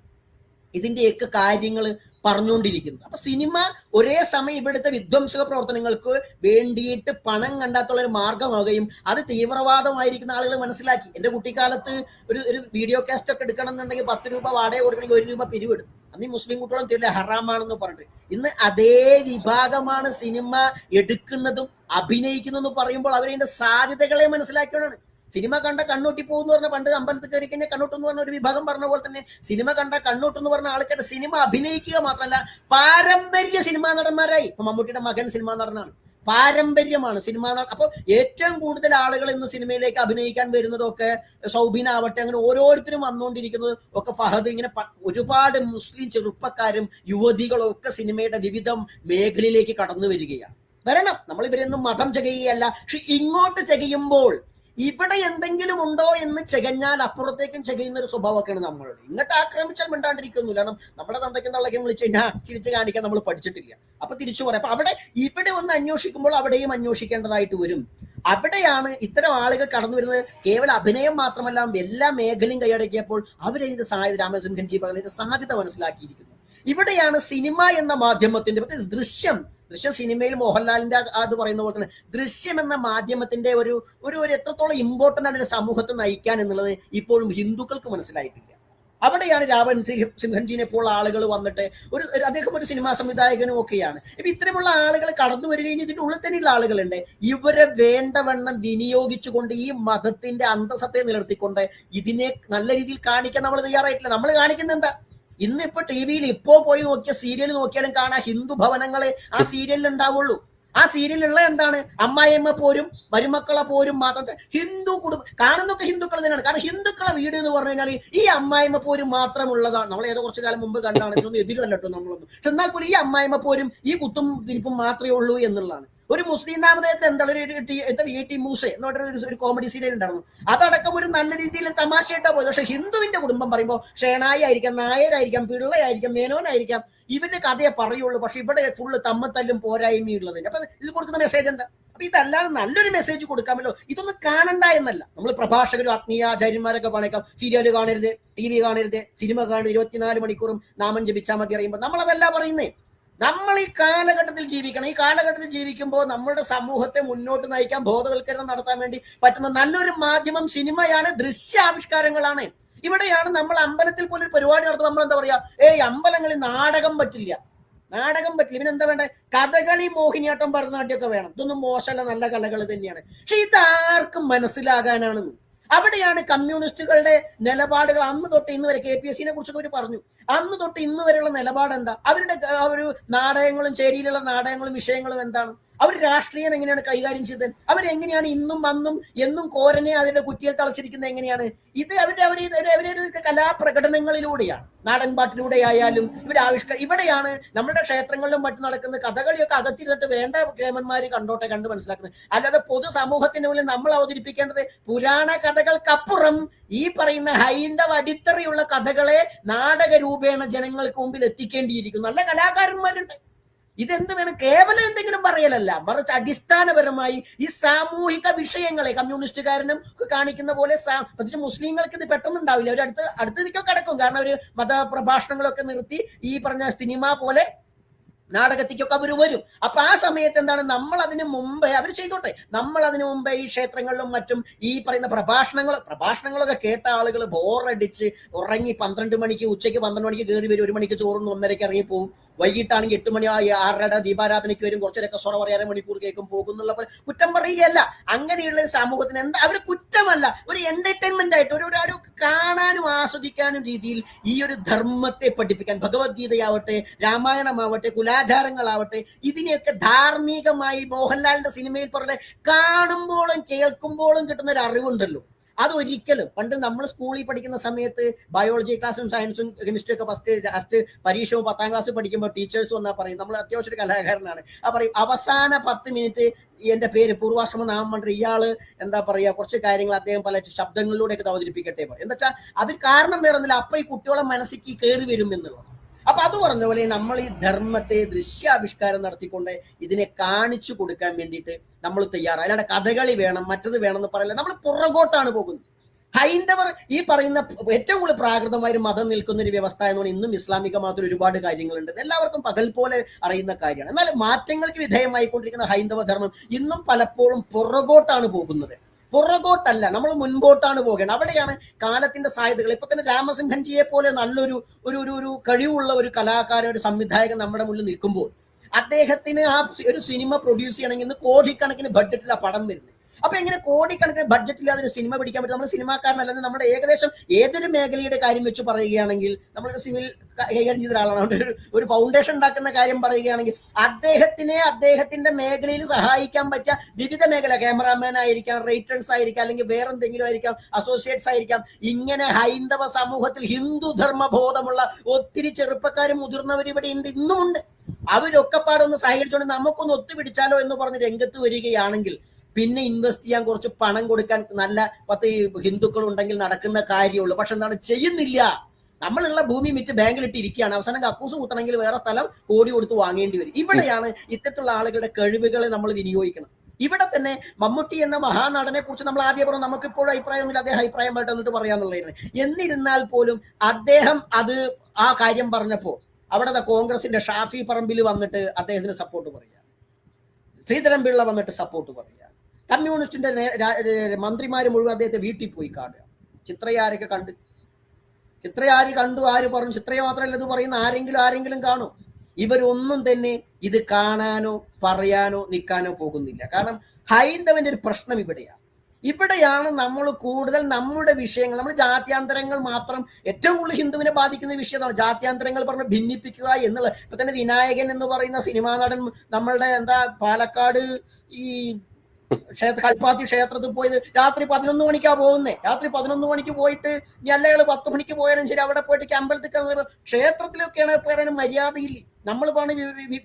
ഇതിന്റെയൊക്കെ കാര്യങ്ങൾ പറഞ്ഞുകൊണ്ടിരിക്കുന്നത്. അപ്പൊ സിനിമ ഒരേ സമയം ഇവിടുത്തെ വിധ്വംസക പ്രവർത്തനങ്ങൾക്ക് വേണ്ടിയിട്ട് പണം കണ്ടെത്തുള്ള ഒരു മാർഗമാവുകയും അത് തീവ്രവാദമായിരിക്കുന്ന ആളുകൾ മനസ്സിലാക്കി. എന്റെ കുട്ടിക്കാലത്ത് ഒരു ഒരു വീഡിയോ കാസ്റ്റ് ഒക്കെ എടുക്കണം എന്നുണ്ടെങ്കിൽ പത്ത് രൂപ വാടക കൊടുക്കണമെങ്കിൽ ഒരു രൂപ പിരിവിടും അന്ന് മുസ്ലിം കുട്ടികളും തീരില്ല ഹറാമാണെന്ന് പറഞ്ഞിട്ട്. ഇന്ന് അതേ വിഭാഗമാണ് സിനിമ എടുക്കുന്നതും അഭിനയിക്കുന്നതും പറയുമ്പോൾ അവരതിന്റെ സാധ്യതകളെ മനസ്സിലാക്കിയാണ് സിനിമ കണ്ട കണ്ണൂട്ടി പോകുന്നു പറഞ്ഞ പണ്ട് അമ്പലത്തിൽ കയറി കഴിഞ്ഞാൽ കണ്ണൂട്ടെന്ന് പറഞ്ഞ ഒരു വിഭാഗം പറഞ്ഞ പോലെ തന്നെ സിനിമ കണ്ട കണ്ണൂട്ടെന്ന് പറഞ്ഞ ആൾക്കാർ സിനിമ അഭിനയിക്കുക മാത്രമല്ല പാരമ്പര്യ സിനിമാ നടന്മാരായി. ഇപ്പൊ മമ്മൂട്ടിയുടെ മകൻ സിനിമാ നടനാണ്. പാരമ്പര്യമാണ് സിനിമ അപ്പോൾ അപ്പൊ ഏറ്റവും കൂടുതൽ ആളുകൾ ഇന്ന് സിനിമയിലേക്ക് അഭിനയിക്കാൻ വരുന്നതൊക്കെ സൗബിനാവട്ടെ അങ്ങനെ ഓരോരുത്തരും വന്നുകൊണ്ടിരിക്കുന്നത് ഒക്കെ ഫഹദ് ഇങ്ങനെ ഒരുപാട് മുസ്ലിം ചെറുപ്പക്കാരും യുവതികളും ഒക്കെ സിനിമയുടെ വിവിധ മേഖലയിലേക്ക് കടന്നു വരികയാണ്. വരണം. നമ്മൾ ഇവരെന്നും മതം ചെയ്യുകയല്ല പക്ഷെ ഇങ്ങോട്ട് ചെയ്യുമ്പോൾ ഇവിടെ എന്തെങ്കിലും ഉണ്ടോ എന്ന് ചെകഞ്ഞാൽ അപ്പുറത്തേക്കും ചെകയുന്ന ഒരു സ്വഭാവമൊക്കെയാണ് നമ്മളുടെ. ഇങ്ങോട്ട് ആക്രമിച്ചാൽ മിണ്ടാണ്ടിരിക്കുന്നു കാരണം നമ്മുടെ തന്തയ്ക്കും തള്ളയ്ക്കും വിളിച്ചു കഴിഞ്ഞാൽ ചിരിച്ച് കാണിക്കാൻ നമ്മൾ പഠിച്ചിട്ടില്ല. അപ്പൊ തിരിച്ചു പറയാം അപ്പൊ അവിടെ ഇവിടെ ഒന്ന് അന്വേഷിക്കുമ്പോൾ അവിടെയും അന്വേഷിക്കേണ്ടതായിട്ട് വരും. അവിടെയാണ് ഇത്തരം ആളുകൾ കടന്നു വരുന്നത്. കേവലം അഭിനയം മാത്രമല്ല എല്ലാ മേഖലയും കൈയടക്കിയപ്പോൾ അവരതിന്റെ സാധ്യത രാമസിംഹൻജി പറഞ്ഞതിന്റെ സാധ്യത മനസ്സിലാക്കിയിരിക്കുന്നു. ഇവിടെയാണ് സിനിമ എന്ന മാധ്യമത്തിന്റെ ദൃശ്യം. ദൃശ്യം സിനിമയിൽ മോഹൻലാലിന്റെ അത് പറയുന്ന പോലെ തന്നെ ദൃശ്യം എന്ന മാധ്യമത്തിന്റെ ഒരു ഒരു ഒരു എത്രത്തോളം ഇമ്പോർട്ടന്റ് ആണ് സമൂഹത്തെ നയിക്കാൻ എന്നുള്ളത് ഇപ്പോഴും ഹിന്ദുക്കൾക്ക് മനസ്സിലായിട്ടില്ല. അവിടെയാണ് സിംഹ സിംഹൻജിനെ പോലുള്ള ആളുകൾ വന്നിട്ട് ഒരു- അദ്ദേഹം ഒരു സിനിമാ സംവിധായകനും ഒക്കെയാണ്. ഇപ്പൊ ഇത്തരമുള്ള ആളുകൾ കടന്നു വരികയും ഇതിന്റെ ഉള്ളിൽ തന്നെയുള്ള ആളുകളുണ്ട്. ഇവരെ വേണ്ടവണ്ണം വിനിയോഗിച്ചുകൊണ്ട് ഈ മതത്തിന്റെ അന്തസത്തെ നിലനിർത്തിക്കൊണ്ട് ഇതിനെ നല്ല രീതിയിൽ കാണിക്കാൻ നമ്മൾ തയ്യാറായിട്ടില്ല. നമ്മൾ കാണിക്കുന്നത് എന്താ? ഇന്ന് ഇപ്പൊ ടി വിയിൽ ഇപ്പോ പോയി നോക്കിയ സീരിയൽ നോക്കിയാലും കാണാം. ഹിന്ദു ഭവനങ്ങളെ ആ സീരിയലിൽ ഉണ്ടാവുള്ളൂ. ആ സീരിയലുള്ള എന്താണ്? അമ്മായിയമ്മ പോരും മരുമക്കളെ പോരും മാത്രം ഹിന്ദു കുടുംബം കാണുന്നൊക്കെ ഹിന്ദുക്കൾ തന്നെയാണ്. കാരണം ഹിന്ദുക്കളെ വീട് എന്ന് പറഞ്ഞു കഴിഞ്ഞാൽ ഈ അമ്മായിമ്മ പോരും മാത്രമുള്ളതാണ്. നമ്മൾ ഏതോ കുറച്ചു കാലം മുമ്പ് കണ്ടാണ്. ഇതൊന്നും എതിരല്ലോ നമ്മളൊന്നും. പക്ഷെ എന്നാൽ പോലും ഈ അമ്മായിമ്മ പോരും ഈ കുത്തും തിരിപ്പും മാത്രമേ ഉള്ളൂ എന്നുള്ളതാണ്. ഒരു മുസ്ലിം നാമധേയത്തിൽ എന്താണ് ഒരു ഒരു ടി- മൂസെ എന്ന് പറഞ്ഞ ഒരു- കോമഡി സീരിയൽ ഉണ്ടായിരുന്നു. അതടക്കം ഒരു നല്ല രീതിയിൽ തമാശയായിട്ടാ പോയത്. പക്ഷെ ഹിന്ദുവിന്റെ കുടുംബം പറയുമ്പോൾ ഷേണായി ആയിരിക്കാം നായരായിരിക്കാം പിള്ളയായിരിക്കാം മേനോനായിരിക്കാം ഇവന്റെ കഥയെ പറയുള്ളൂ. പക്ഷെ ഇവിടെ ഫുള്ള് തമ്മത്തല്ലും പോരായ്മയും ഉള്ളതിന്റെ അപ്പൊ ഇത് കൊടുക്കുന്ന മെസ്സേജ് എന്താ? അപ്പൊ ഇതല്ലാതെ നല്ലൊരു മെസ്സേജ് കൊടുക്കാമല്ലോ. ഇതൊന്നും കാണണ്ട എന്നല്ല. നമ്മൾ പ്രഭാഷകരും ആത്മീയാചാര്യന്മാരൊക്കെ പറഞ്ഞേക്കാം സീരിയൽ കാണരുത് ടി വി കാണരുത് സിനിമ കാണരുത് ഇരുപത്തിനാല് മണിക്കൂറും നാമം ജപിച്ചാൽ മതി അറിയുമ്പോൾ നമ്മളതല്ല പറയുന്നേ. നമ്മൾ ഈ കാലഘട്ടത്തിൽ ജീവിക്കണം. ഈ കാലഘട്ടത്തിൽ ജീവിക്കുമ്പോൾ നമ്മുടെ സമൂഹത്തെ മുന്നോട്ട് നയിക്കാൻ ബോധവൽക്കരണം നടത്താൻ വേണ്ടി പറ്റുന്ന നല്ലൊരു മാധ്യമം സിനിമയാണ് ദൃശ്യ ആവിഷ്കാരങ്ങളാണ് ഇവിടെയാണ് നമ്മൾ അമ്പലത്തിൽ പോലും ഒരു പരിപാടി നടത്തുമ്പോൾ നമ്മൾ എന്താ പറയാ ഏയ് അമ്പലങ്ങളിൽ നാടകം പറ്റില്ല. നാടകം പറ്റില്ല. പിന്നെന്താ വേണ്ടത് കഥകളി മോഹിനിയാട്ടം ഭരതനാട്യമൊക്കെ വേണം. ഇതൊന്നും മോശമല്ല നല്ല കലകൾ തന്നെയാണ്. പക്ഷെ ഇതാർക്കും മനസ്സിലാകാനാണ്. അവിടെയാണ് കമ്മ്യൂണിസ്റ്റുകളുടെ നിലപാടുകൾ. അന്ന് തൊട്ട് ഇന്ന് വരെ കെ പി എസ് സിനെ കുറിച്ചൊക്കെ അവർ പറഞ്ഞു. അന്ന് തൊട്ട് ഇന്ന് വരെയുള്ള നിലപാട് എന്താ അവരുടെ ഒരു നാടകങ്ങളും ചേരിയിലുള്ള നാടകങ്ങളും വിഷയങ്ങളും എന്താണ്? അവർ രാഷ്ട്രീയം എങ്ങനെയാണ് കൈകാര്യം ചെയ്തത്? അവരെങ്ങനെയാണ് ഇന്നും അന്നും എന്നും കോരനെ അതിന്റെ കുറ്റിയിൽ തളച്ചിരിക്കുന്നത് എങ്ങനെയാണ്? ഇത് അവരുടെ അവരുടെ അവരുടെ കലാപ്രകടനങ്ങളിലൂടെയാണ്. നാടൻ പാട്ടിലൂടെ ആയാലും ഇവർ ആവിഷ്ക ഇവിടെയാണ് നമ്മുടെ ക്ഷേത്രങ്ങളിലും മറ്റും നടക്കുന്ന കഥകളിയൊക്കെ അകത്തിരുന്നിട്ട് വേണ്ട കേമന്മാർ കണ്ടോട്ടെ കണ്ട് മനസ്സിലാക്കുന്നത്. അല്ലാതെ പൊതു സമൂഹത്തിന് മുന്നിൽ നമ്മൾ അവതരിപ്പിക്കേണ്ടത് പുരാണ കഥകൾക്കപ്പുറം ഈ പറയുന്ന ഹൈന്ദവ അടിത്തറയുള്ള കഥകളെ നാടക രൂപേണ ജനങ്ങൾക്ക് മുമ്പിൽ എത്തിക്കേണ്ടിയിരിക്കുന്നു. നല്ല കലാകാരന്മാരുണ്ട്. ഇതെന്ത് വേണം? കേവലം എന്തെങ്കിലും പറയലല്ല. മറിച്ച് അടിസ്ഥാനപരമായി ഈ സാമൂഹിക വിഷയങ്ങളെ കമ്മ്യൂണിസ്റ്റുകാരനും കാണിക്കുന്ന പോലെ പ്രത്യേകിച്ച് മുസ്ലിങ്ങൾക്ക് ഇത് പെട്ടെന്നുണ്ടാവില്ല. അവർ അടുത്ത് അടുത്തേക്കൊക്കെ കിടക്കും. കാരണം അവർ മതപ്രഭാഷണങ്ങളൊക്കെ നിർത്തി ഈ പറഞ്ഞ സിനിമ പോലെ നാടകത്തിക്കൊക്കെ അവർ വരും. അപ്പൊ ആ സമയത്ത് എന്താണ്? നമ്മൾ അതിന് മുമ്പേ അവർ ചെയ്തോട്ടെ. നമ്മൾ അതിനു മുമ്പേ ഈ ക്ഷേത്രങ്ങളിലും മറ്റും ഈ പറയുന്ന പ്രഭാഷണങ്ങൾ പ്രഭാഷണങ്ങളൊക്കെ കേട്ട ആളുകൾ ബോറടിച്ച് ഉറങ്ങി പന്ത്രണ്ട് മണിക്ക് ഉച്ചയ്ക്ക് പന്ത്രണ്ട് മണിക്ക് കയറി വരും. ഒരു മണിക്ക് ചോറും ഒന്നരക്ക് ഇറങ്ങി പോകും വൈകിട്ടാണെങ്കിൽ എട്ട് മണി ആയി ആറര ദീപാരാധനയ്ക്ക് വരും കുറച്ചൊക്കെ സ്വറ പറയാൻ മണിക്കൂർ കേൾക്കും പോകുന്നുള്ള കുറ്റം പറയുകയല്ല. അങ്ങനെയുള്ള ഒരു സമൂഹത്തിന് എന്താ? അവർ കുറ്റമല്ല. ഒരു എന്റർടൈൻമെന്റ് ആയിട്ട് ഒരു- ഒരു കാണാനും ആസ്വദിക്കാനും രീതിയിൽ ഈ ഒരു ധർമ്മത്തെ പഠിപ്പിക്കാൻ ഭഗവത്ഗീതയാവട്ടെ രാമായണമാവട്ടെ കുലാചാരങ്ങളാവട്ടെ ഇതിനെയൊക്കെ ധാർമ്മികമായി മോഹൻലാലിന്റെ സിനിമയിൽ പറഞ്ഞ കാണുമ്പോഴും കേൾക്കുമ്പോഴും കിട്ടുന്ന ഒരു അറിവുണ്ടല്ലോ. അതൊരിക്കലും. പണ്ട് നമ്മൾ സ്കൂളിൽ പഠിക്കുന്ന സമയത്ത് ബയോളജി ക്ലാസ്സും സയൻസും കെമിസ്ട്രി ഒക്കെ ഫസ്റ്റ് ലാസ്റ്റ് പരീക്ഷവും പത്താം ക്ലാസ് പഠിക്കുമ്പോൾ ടീച്ചേഴ്സ് വന്നാൽ പറയും നമ്മൾ അത്യാവശ്യം ഒരു കലാകാരനാണ്. ആ പറയും അവസാന പത്ത് മിനിറ്റ് എന്റെ പേര് പൂർവാശ്രമ നാമം പറഞ്ഞിട്ട് ഇയാൾ എന്താ പറയാ കുറച്ച് കാര്യങ്ങൾ അദ്ദേഹം പല ശബ്ദങ്ങളിലൂടെയൊക്കെ അവതരിപ്പിക്കട്ടെ പറയും. എന്താ വെച്ചാൽ അതിന് കാരണം വേറെ ഒന്നുമില്ല അപ്പൊ ഈ കുട്ടികളെ മനസ്സിക്ക് കയറി വരും എന്നുള്ളത്. അപ്പൊ അത് പറഞ്ഞ പോലെ നമ്മൾ ഈ ധർമ്മത്തെ ദൃശ്യാവിഷ്കാരം നടത്തിക്കൊണ്ട് ഇതിനെ കാണിച്ചു കൊടുക്കാൻ വേണ്ടിയിട്ട് നമ്മൾ തയ്യാറാണ് അല്ലാണ്ട് കഥകളി വേണം മറ്റത് വേണം എന്ന് പറയില്ല. നമ്മൾ പുറകോട്ടാണ് പോകുന്നത്. ഹൈന്ദവർ ഈ പറയുന്ന ഏറ്റവും കൂടുതൽ പ്രാകൃതമായ ഒരു മതം നിൽക്കുന്ന ഒരു വ്യവസ്ഥ എന്ന് പറഞ്ഞാൽ ഇന്നും ഇസ്ലാമിക മതത്തിൽ ഒരുപാട് കാര്യങ്ങളുണ്ട്. എല്ലാവർക്കും പകൽ പോലെ അറിയുന്ന കാര്യമാണ്. എന്നാൽ മാറ്റങ്ങൾക്ക് വിധേയമായിക്കൊണ്ടിരിക്കുന്ന ഹൈന്ദവ ധർമ്മം ഇന്നും പലപ്പോഴും പുറകോട്ടാണ് പോകുന്നത്. പുറകോട്ടല്ല നമ്മൾ മുൻപോട്ടാണ് പോകേണ്ടത് അവിടെയാണ് കാലത്തിന്റെ സാധ്യതകൾ. ഇപ്പൊ തന്നെ രാമസിംഹൻജിയെ പോലെ നല്ലൊരു ഒരു ഒരു ഒരു കഴിവുള്ള ഒരു കലാകാരൻ ഒരു സംവിധായകൻ നമ്മുടെ മുന്നിൽ നിൽക്കുമ്പോൾ അദ്ദേഹത്തിന് ആ ഒരു സിനിമ പ്രൊഡ്യൂസ് ചെയ്യണമെങ്കിൽ ഇന്ന് കോടിക്കണക്കിന് ബഡ്ജറ്റിൽ ആ പടം വരുന്നത്. അപ്പൊ എങ്ങനെ കോടിക്കണക്കിന് ബഡ്ജറ്റ് ഇല്ലാതെ ഒരു സിനിമ പിടിക്കാൻ പറ്റും? നമ്മൾ സിനിമാക്കാരനല്ലെന്ന് നമ്മുടെ ഏകദേശം ഏതൊരു മേഖലയുടെ കാര്യം വെച്ച് പറയുകയാണെങ്കിൽ നമ്മളൊരു സിവിൽ കൈകാര്യം ചെയ്ത ഒരാളാണ്. ഒരു- ഫൗണ്ടേഷൻ ഉണ്ടാക്കുന്ന കാര്യം പറയുകയാണെങ്കിൽ അദ്ദേഹത്തിനെ അദ്ദേഹത്തിന്റെ മേഖലയിൽ സഹായിക്കാൻ പറ്റിയ വിവിധ മേഖല ക്യാമറാമാൻ ആയിരിക്കാം റൈറ്റേഴ്സ് ആയിരിക്കാം അല്ലെങ്കിൽ വേറെ എന്തെങ്കിലും ആയിരിക്കാം അസോസിയേറ്റ്സ് ആയിരിക്കാം. ഇങ്ങനെ ഹൈന്ദവ സമൂഹത്തിൽ ഹിന്ദു ധർമ്മ ബോധമുള്ള ഒത്തിരി ചെറുപ്പക്കാരും മുതിർന്നവർ ഇവിടെ ഉണ്ട് ഇന്നുമുണ്ട്. അവരൊക്കെ പാടൊന്ന് സഹകരിച്ചുകൊണ്ട് നമുക്കൊന്ന് ഒത്തുപിടിച്ചാലോ എന്ന് പറഞ്ഞ് രംഗത്ത് വരികയാണെങ്കിൽ പിന്നെ ഇൻവെസ്റ്റ് ചെയ്യാൻ കുറച്ച് പണം കൊടുക്കാൻ നല്ല പത്ത് ഹിന്ദുക്കൾ ഉണ്ടെങ്കിൽ നടക്കുന്ന കാര്യമുള്ളൂ. പക്ഷെ എന്താണ്? ചെയ്യുന്നില്ല. നമ്മളുള്ള ഭൂമി വിറ്റ് ബാങ്കിലിട്ട് ഇരിക്കുകയാണ് അവസാനം കക്കൂസ് കൂത്തണമെങ്കിൽ വേറെ സ്ഥലം കോടി കൊടുത്ത് വാങ്ങേണ്ടി വരും. ഇവിടെയാണ് ഇത്തരത്തിലുള്ള ആളുകളുടെ കഴിവുകളെ നമ്മൾ വിനിയോഗിക്കണം. ഇവിടെ തന്നെ മമ്മൂട്ടി എന്ന മഹാനടനെ കുറിച്ച് നമ്മൾ ആദ്യം പറഞ്ഞു. നമുക്ക് ഇപ്പോഴും അഭിപ്രായമൊന്നുമില്ല. അദ്ദേഹം അഭിപ്രായം വേണ്ട എന്നിട്ട് പറയാന്നുള്ളതാണ്. എന്നിരുന്നാൽ പോലും അദ്ദേഹം അത് ആ കാര്യം പറഞ്ഞപ്പോ അവിടെ കോൺഗ്രസിന്റെ ഷാഫി പറമ്പിൽ വന്നിട്ട് അദ്ദേഹത്തിന് സപ്പോർട്ട് പറയുക ശ്രീധരൻ പിള്ള വന്നിട്ട് സപ്പോർട്ട് പറയുക കമ്മ്യൂണിസ്റ്റിന്റെ മന്ത്രിമാര് മുഴുവൻ അദ്ദേഹത്തെ വീട്ടിൽ പോയി കാണുക. ചിത്രയാരൊക്കെ കണ്ട് ചിത്രയാര് കണ്ടു ആര് പറഞ്ഞു? ചിത്രയെ മാത്രമല്ല ഇത് പറയുന്ന ആരെങ്കിലും ആരെങ്കിലും കാണും. ഇവരൊന്നും തന്നെ ഇത് കാണാനോ പറയാനോ നിൽക്കാനോ പോകുന്നില്ല. കാരണം ഹൈന്ദവന്റെ ഒരു പ്രശ്നം ഇവിടെയാണ്. ഇവിടെയാണ് നമ്മൾ കൂടുതൽ നമ്മുടെ വിഷയങ്ങൾ നമ്മൾ ജാത്യാന്തരങ്ങൾ മാത്രം ഏറ്റവും കൂടുതൽ ഹിന്ദുവിനെ ബാധിക്കുന്ന വിഷയമാണ് ജാത്യാന്തരങ്ങൾ പറഞ്ഞ് ഭിന്നിപ്പിക്കുക എന്നുള്ളത് ഇപ്പൊ തന്നെ വിനായകൻ എന്ന് പറയുന്ന സിനിമാ നടൻ നമ്മളുടെ എന്താ പാലക്കാട് ഈ ക്ഷേത്ര കൽപ്പാത്തി ക്ഷേത്രത്തിൽ പോയത് രാത്രി പതിനൊന്ന് മണിക്കാ പോകുന്നേ. രാത്രി പതിനൊന്ന് മണിക്ക് പോയിട്ട് അല്ലകൾ പത്ത് മണിക്ക് പോയാലും ശരി അവിടെ പോയിട്ട് അമ്പലത്തിൽ കയറുന്ന ക്ഷേത്രത്തിലൊക്കെയാണ് പറയാനും മര്യാദയില്ല. നമ്മൾ പാണ്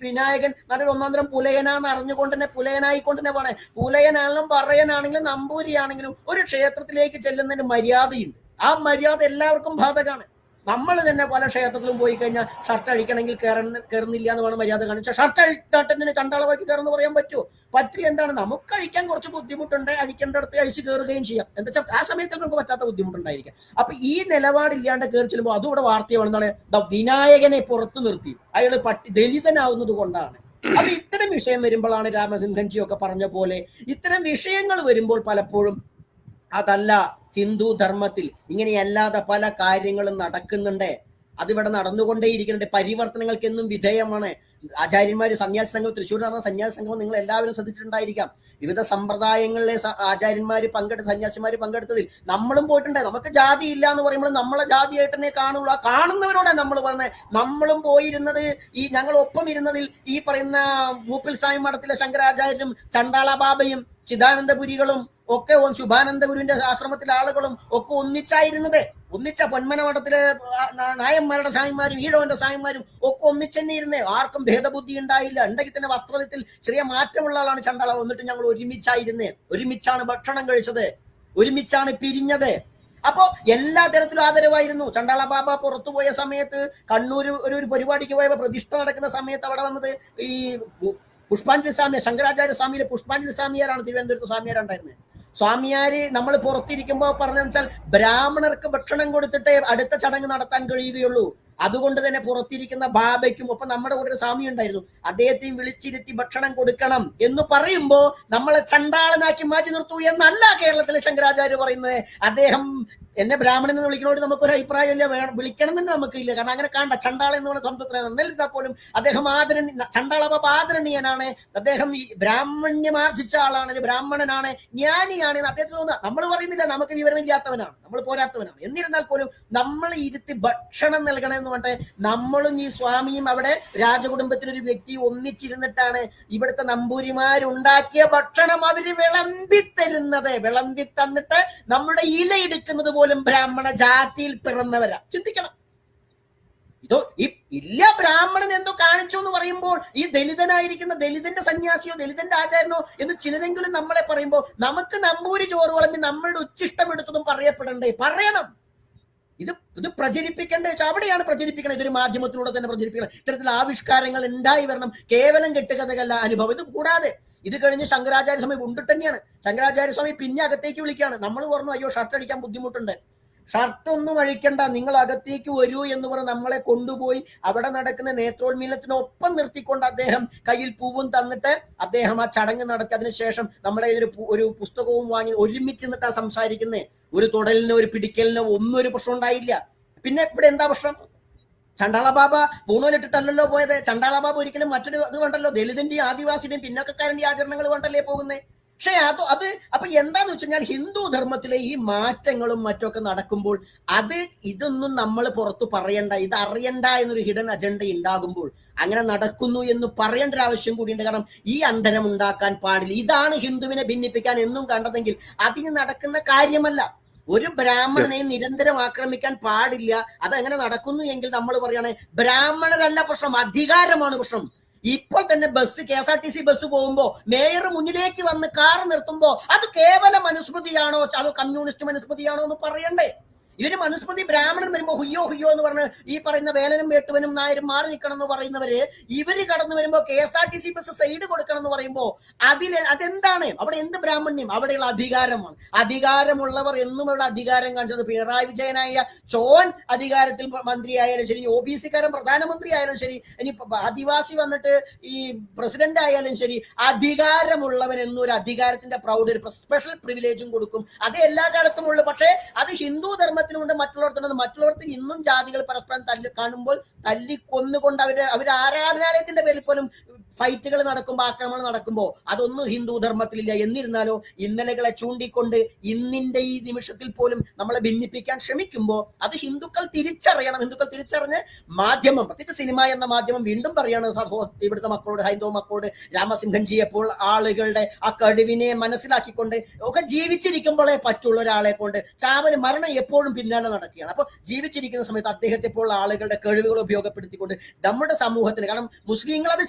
വിനായകൻ നല്ലൊരു ഒന്നാന്തരം തരം പുലയനാന്ന് അറിഞ്ഞുകൊണ്ട് തന്നെ പുലയനായിക്കൊണ്ട് തന്നെ പാണേ പുലയനാണെങ്കിലും പറയനാണെങ്കിലും നമ്പൂരിയാണെങ്കിലും ഒരു ക്ഷേത്രത്തിലേക്ക് ചെല്ലുന്നതിന് മര്യാദയുണ്ട്. ആ മര്യാദ എല്ലാവർക്കും ബാധകമാണ്. നമ്മൾ തന്നെ പല ക്ഷേത്രത്തിലും പോയി കഴിഞ്ഞാൽ ഷർട്ട് അഴിക്കണമെങ്കിൽ കയറുന്ന കയറുന്നില്ല എന്ന് വേണം മര്യാദ കാണിച്ച. ഷർട്ട് അഴിട്ടാട്ടത്തിന് കണ്ടാളവാക്കി കയറുന്ന പറയാൻ പറ്റുമോ? പറ്റില്ല. എന്താണ്? നമുക്ക് അഴിക്കാൻ കുറച്ച് ബുദ്ധിമുട്ടുണ്ട്. അഴിക്കേണ്ട അടുത്ത് അഴിച്ച് കയറുകയും ചെയ്യാം. എന്താ വെച്ചാൽ ആ സമയത്ത് നമുക്ക് പറ്റാത്ത ബുദ്ധിമുട്ടുണ്ടായിരിക്കാം. അപ്പൊ ഈ നിലപാടില്ലാണ്ട് കയറി ചെല്ലുമ്പോൾ അതുകൂടെ ഇവിടെ വാർത്തയാണെന്നാണ് ദാ വിനായകനെ പുറത്തു നിർത്തി. അയാൾ പട്ടി ദലിതനാവുന്നത് കൊണ്ടാണ്. അപ്പൊ ഇത്തരം വിഷയം വരുമ്പോഴാണ് രാമസിംഹൻജി ഒക്കെ പറഞ്ഞ പോലെ ഇത്തരം വിഷയങ്ങൾ വരുമ്പോൾ പലപ്പോഴും അതല്ല ഹിന്ദു ധർമ്മത്തിൽ ഇങ്ങനെയല്ലാതെ പല കാര്യങ്ങളും നടക്കുന്നുണ്ട്. അതിവിടെ നടന്നുകൊണ്ടേയിരിക്കുന്നുണ്ട്. പരിവർത്തനങ്ങൾക്ക് എന്നും വിധേയമാണ്. ആചാര്യന്മാർ സന്യാസി സംഘം തൃശ്ശൂർ നടന്ന സന്യാസി സംഘം നിങ്ങൾ എല്ലാവരും ശ്രദ്ധിച്ചിട്ടുണ്ടായിരിക്കാം. വിവിധ സമ്പ്രദായങ്ങളിലെ ആചാര്യന്മാർ പങ്കെടുത്ത സന്യാസിമാര് പങ്കെടുത്തതിൽ നമ്മളും പോയിട്ടുണ്ട്. നമുക്ക് ജാതി ഇല്ല എന്ന് പറയുമ്പോൾ നമ്മളെ ജാതിയായിട്ട് തന്നെ കാണുള്ളൂ. ആ കാണുന്നവരോടാണ് നമ്മൾ പറഞ്ഞത്. നമ്മളും പോയിരുന്നത് ഈ ഞങ്ങൾ ഒപ്പം ഇരുന്നതിൽ ഈ പറയുന്ന മൂപ്പിൽ സായി മഠത്തിലെ ശങ്കരാചാര്യരും ചണ്ടാള ബാബയും ചിദാനന്ദപുരികളും ഒക്കെ ശുഭാനന്ദ ഗുരുവിന്റെ ആശ്രമത്തിലെ ആളുകളും ഒക്കെ ഒന്നിച്ചായിരുന്നത്. ഒന്നിച്ച പൊന്മന മഠത്തിലെ നായന്മാരുടെ സ്വാമിമാരും ഈഴവന്റെ സ്വാമിമാരും ഒക്കെ ഒന്നിച്ചെന്നെ ഇരുന്നേ ആർക്കും ഭേദബുദ്ധി ഉണ്ടായില്ല. ഉണ്ടെങ്കിൽ തന്നെ വസ്ത്രത്തിൽ ചെറിയ മാറ്റമുള്ള ആളാണ് ചണ്ടാള. വന്നിട്ട് ഞങ്ങൾ ഒരുമിച്ചായിരുന്നേ. ഒരുമിച്ചാണ് ഭക്ഷണം കഴിച്ചത്. ഒരുമിച്ചാണ് പിരിഞ്ഞത്. അപ്പോ എല്ലാ തരത്തിലും ആദരവായിരുന്നു. ചണ്ടാള ബാബ പുറത്തു പോയ സമയത്ത് കണ്ണൂർ ഒരു ഒരു പരിപാടിക്ക് പോയപ്പോ പ്രതിഷ്ഠ നടക്കുന്ന സമയത്ത് അവിടെ വന്നത് ഈ പുഷ്പാഞ്ജലി സ്വാമിയെ ശങ്കരാചാര്യ സ്വാമിയിലെ പുഷ്പാഞ്ജലി സ്വാമിയാരാണ് തിരുവനന്തപുരത്ത് സ്വാമിയാരുണ്ടായിരുന്നത് സ്വാമിയാര് നമ്മൾ പുറത്തിരിക്കുമ്പോ പറഞ്ഞെന്ന് വെച്ചാൽ ബ്രാഹ്മണർക്ക് ഭക്ഷണം കൊടുത്തിട്ടേ അടുത്ത ചടങ്ങ് നടത്താൻ കഴിയുകയുള്ളൂ. അതുകൊണ്ട് തന്നെ പുറത്തിരിക്കുന്ന ബാബയ്ക്കും ഒപ്പം നമ്മുടെ കൂടെ സ്വാമി ഉണ്ടായിരുന്നു. അദ്ദേഹത്തെയും വിളിച്ചിരുത്തി ഭക്ഷണം കൊടുക്കണം എന്ന് പറയുമ്പോൾ നമ്മളെ ചണ്ടാളനാക്കി മാറ്റി നിർത്തൂ എന്നല്ല കേരളത്തിലെ ശങ്കരാചാര്യ പറയുന്നത്. അദ്ദേഹം എന്നെ ബ്രാഹ്മണൻ എന്ന് വിളിക്കുന്നതോട് നമുക്കൊരു അഭിപ്രായമില്ല വേണം വിളിക്കണം എന്ന് നമുക്കില്ല. കാരണം അങ്ങനെ കാണ്ട ചണ്ടാള എന്ന് പറഞ്ഞ സംതൃപ്തി എന്നിരുന്നാൽ പോലും അദ്ദേഹം ആദരണി ചണ്ടാളവ ആദരണീയനാണ്. അദ്ദേഹം ഈ ബ്രാഹ്മണ്യമാർജിച്ച ആളാണ് ബ്രാഹ്മണനാണ് ജ്ഞാനിയാണ് എന്ന് അദ്ദേഹത്തിന് തോന്നുക. നമ്മൾ പറയുന്നില്ല നമുക്ക് വിവരമില്ലാത്തവനാണ്. നമ്മൾ പോരാത്തവനാണ്. എന്നിരുന്നാൽ പോലും നമ്മൾ ഇരുത്തി ഭക്ഷണം നൽകണം എന്ന് പറഞ്ഞിട്ട് നമ്മളും ഈ സ്വാമിയും അവിടെ രാജകുടുംബത്തിലൊരു വ്യക്തി ഒന്നിച്ചിരുന്നിട്ടാണ് ഇവിടുത്തെ നമ്പൂരിമാരുണ്ടാക്കിയ ഭക്ഷണം അവർ വിളമ്പി തരുന്നത് വിളമ്പി തന്നിട്ട് നമ്മുടെ ഇല എടുക്കുന്നത് പോലും ബ്രാഹ്മണ ജാതിയിൽ പിറന്നവരാ. ചിന്തിക്കണം. ഇതോ ഈ ഇല്ല ബ്രാഹ്മണൻ എന്തോ കാണിച്ചു എന്ന് പറയുമ്പോൾ ഈ ദലിതനായിരിക്കുന്ന ദലിതന്റെ സന്യാസിയോ ദലിതന്റെ ആചാരനോ എന്ന് ചിലരെങ്കിലും നമ്മളെ പറയുമ്പോൾ നമുക്ക് നമ്പൂരി ചോറ് വിളമ്പി നമ്മളുടെ ഉച്ചിഷ്ടം എടുത്തതും പറയപ്പെടണ്ടേ? പറയണം. ഇത് ഇത് പ്രചരിപ്പിക്കേണ്ട അവിടെയാണ് പ്രചരിപ്പിക്കണം ഇതൊരു മാധ്യമത്തിലൂടെ തന്നെ പ്രചരിപ്പിക്കണം. ഇത്തരത്തിൽ ആവിഷ്കാരങ്ങൾ ഉണ്ടായി വരണം. കേവലം കെട്ടുകഥകല്ല അനുഭവം. ഇത് കൂടാതെ ഇത് കഴിഞ്ഞ് ശങ്കരാചാര്യ സ്വാമി ഉണ്ടിട്ട് തന്നെയാണ്. ശങ്കരാചാര്യ സ്വാമി പിന്നെ അകത്തേക്ക് വിളിക്കുകയാണ്. നമ്മൾ പറഞ്ഞു അയ്യോ ഷർട്ട് അടിക്കാൻ ബുദ്ധിമുട്ടുണ്ട്. ഷർട്ട് ഒന്നും അഴിക്കണ്ട. നിങ്ങൾ അകത്തേക്ക് വരൂ എന്ന് പറഞ്ഞ് നമ്മളെ കൊണ്ടുപോയി അവിടെ നടക്കുന്ന നേത്രോന്മീലത്തിനൊപ്പം നിർത്തിക്കൊണ്ട് അദ്ദേഹം കയ്യിൽ പൂവും തന്നിട്ട് അദ്ദേഹം ആ ചടങ്ങ് നടത്തി അതിനുശേഷം നമ്മുടെ ഒരു ഒരു പുസ്തകവും വാങ്ങി ഒരുമിച്ച് നിന്നിട്ടാ സംസാരിക്കുന്നത് ഒരു തൊടലിനോ ഒരു പിടിക്കലിനോ ഒന്നും ഒരു പ്രശ്നം ഉണ്ടായില്ല. പിന്നെ ഇവിടെ എന്താ പ്രശ്നം? ചണ്ടാള ബാബ പൂണൂലിട്ടിട്ടല്ലല്ലോ പോയത്. ചണ്ടാള ബാബ ഒരിക്കലും മറ്റൊരു ഇത് കണ്ടല്ലോ ദലിതിന്റെയും ആദിവാസിയുടെയും പിന്നോക്കക്കാരന്റെ ആചരണങ്ങൾ കൊണ്ടല്ലേ പോകുന്നത് പക്ഷെ അത് അത് അപ്പൊ എന്താന്ന് വെച്ച് ഹിന്ദു ധർമ്മത്തിലെ ഈ മാറ്റങ്ങളും മറ്റൊക്കെ നടക്കുമ്പോൾ അത് ഇതൊന്നും നമ്മൾ പുറത്തു പറയണ്ട ഇത് അറിയണ്ട എന്നൊരു ഹിഡൻ അജണ്ട ഉണ്ടാകുമ്പോൾ അങ്ങനെ നടക്കുന്നു എന്ന് പറയേണ്ട ഒരു ആവശ്യം കൂടിയുണ്ട്. കാരണം ഈ അന്തരം ഉണ്ടാക്കാൻ പാടില്ല. ഇതാണ് ഹിന്ദുവിനെ ഭിന്നിപ്പിക്കാൻ എന്നും കണ്ടതെങ്കിൽ അതിന് നടക്കുന്ന കാര്യമല്ല. ഒരു ബ്രാഹ്മണനെ നിരന്തരം ആക്രമിക്കാൻ പാടില്ല. അത് എങ്ങനെ നടക്കുന്നു എങ്കിൽ നമ്മൾ പറയണേ ബ്രാഹ്മണരല്ല പ്രശ്നം അധികാരമാണ് പ്രശ്നം. ഇപ്പോൾ തന്നെ bus K S R T C bus പോകുമ്പോ മേയർ മുന്നിലേക്ക് വന്ന് കാർ നിർത്തുമ്പോ അത് കേവലം മനുസ്മൃതിയാണോ അതോ കമ്മ്യൂണിസ്റ്റ് മനുസ്മൃതിയാണോ എന്ന് പറയണ്ടേ? ഇവർ മനുസ്മൃതി ബ്രാഹ്മണൻ വരുമ്പോ ഹുയ്യോ ഹുയ്യോ എന്ന് പറഞ്ഞ് ഈ പറയുന്ന വേലനും വേട്ടുവനും നായരും മാറി നിൽക്കണം എന്ന് പറയുന്നവര് ഇവർ കടന്നു വരുമ്പോ K S R T C bus side കൊടുക്കണം എന്ന് പറയുമ്പോ അതിൽ അതെന്താണ്? അവിടെ എന്ത് ബ്രാഹ്മണ്യം? അവിടെയുള്ള അധികാരമാണ്. അധികാരമുള്ളവർ എന്നും അവിടെ അധികാരം കാണിച്ചത് പിണറായി വിജയനായ ചോൻ അധികാരത്തിൽ മന്ത്രിയായാലും ശരി ഒ ബി സിക്കാരൻ പ്രധാനമന്ത്രി ആയാലും ശരി ഇനി ആദിവാസി വന്നിട്ട് ഈ പ്രസിഡന്റ് ആയാലും ശരി അധികാരമുള്ളവൻ എന്നൊരു അധികാരത്തിന്റെ പ്രൗഢ ഒരു സ്പെഷ്യൽ പ്രിവിലേജും കൊടുക്കും. അത് എല്ലാ കാലത്തും ഉള്ളു. പക്ഷേ അത് ഹിന്ദു ധർമ്മത്തിൽ കേരളത്തിലുണ്ട് മറ്റുള്ളവർക്കുണ്ട് മറ്റുള്ളവർക്ക് ഇന്നും ജാതികൾ പരസ്പരം തല്ലി കാണുമ്പോൾ തല്ലി കൊന്നുകൊണ്ട് അവർ അവർ ആരാധനാലയത്തിന്റെ പേരിൽ പോലും ഫൈറ്റുകൾ നടക്കുമ്പോൾ ആക്രമണം നടക്കുമ്പോൾ അതൊന്നും ഹിന്ദു ധർമ്മത്തിലില്ല. എന്നിരുന്നാലോ ഇന്നലകളെ ചൂണ്ടിക്കൊണ്ട് ഇന്നിന്റെ ഈ നിമിഷത്തിൽ പോലും നമ്മളെ ഭിന്നിപ്പിക്കാൻ ശ്രമിക്കുമ്പോൾ അത് ഹിന്ദുക്കൾ തിരിച്ചറിയണം. ഹിന്ദുക്കൾ തിരിച്ചറിഞ്ഞ് മാധ്യമം പ്രത്യേകിച്ച് സിനിമ എന്ന മാധ്യമം വീണ്ടും പറയാണ് ഇവിടുത്തെ മക്കളോട് ഹൈന്ദവ മക്കളോട് രാമസിംഹൻജിയെപ്പോൾ ആളുകളുടെ ആ കഴിവിനെ മനസ്സിലാക്കിക്കൊണ്ട് ഒക്കെ ജീവിച്ചിരിക്കുമ്പോഴേ പറ്റുള്ള ഒരാളെ കൊണ്ട്. ചാവന് മരണം എപ്പോഴും പിന്നാലെ നടക്കുകയാണ്. അപ്പൊ ജീവിച്ചിരിക്കുന്ന സമയത്ത് അദ്ദേഹത്തെ പോലുള്ള ആളുകളുടെ കഴിവുകൾ ഉപയോഗപ്പെടുത്തിക്കൊണ്ട് നമ്മുടെ സമൂഹത്തിന് കാരണം മുസ്ലിങ്ങൾ അത്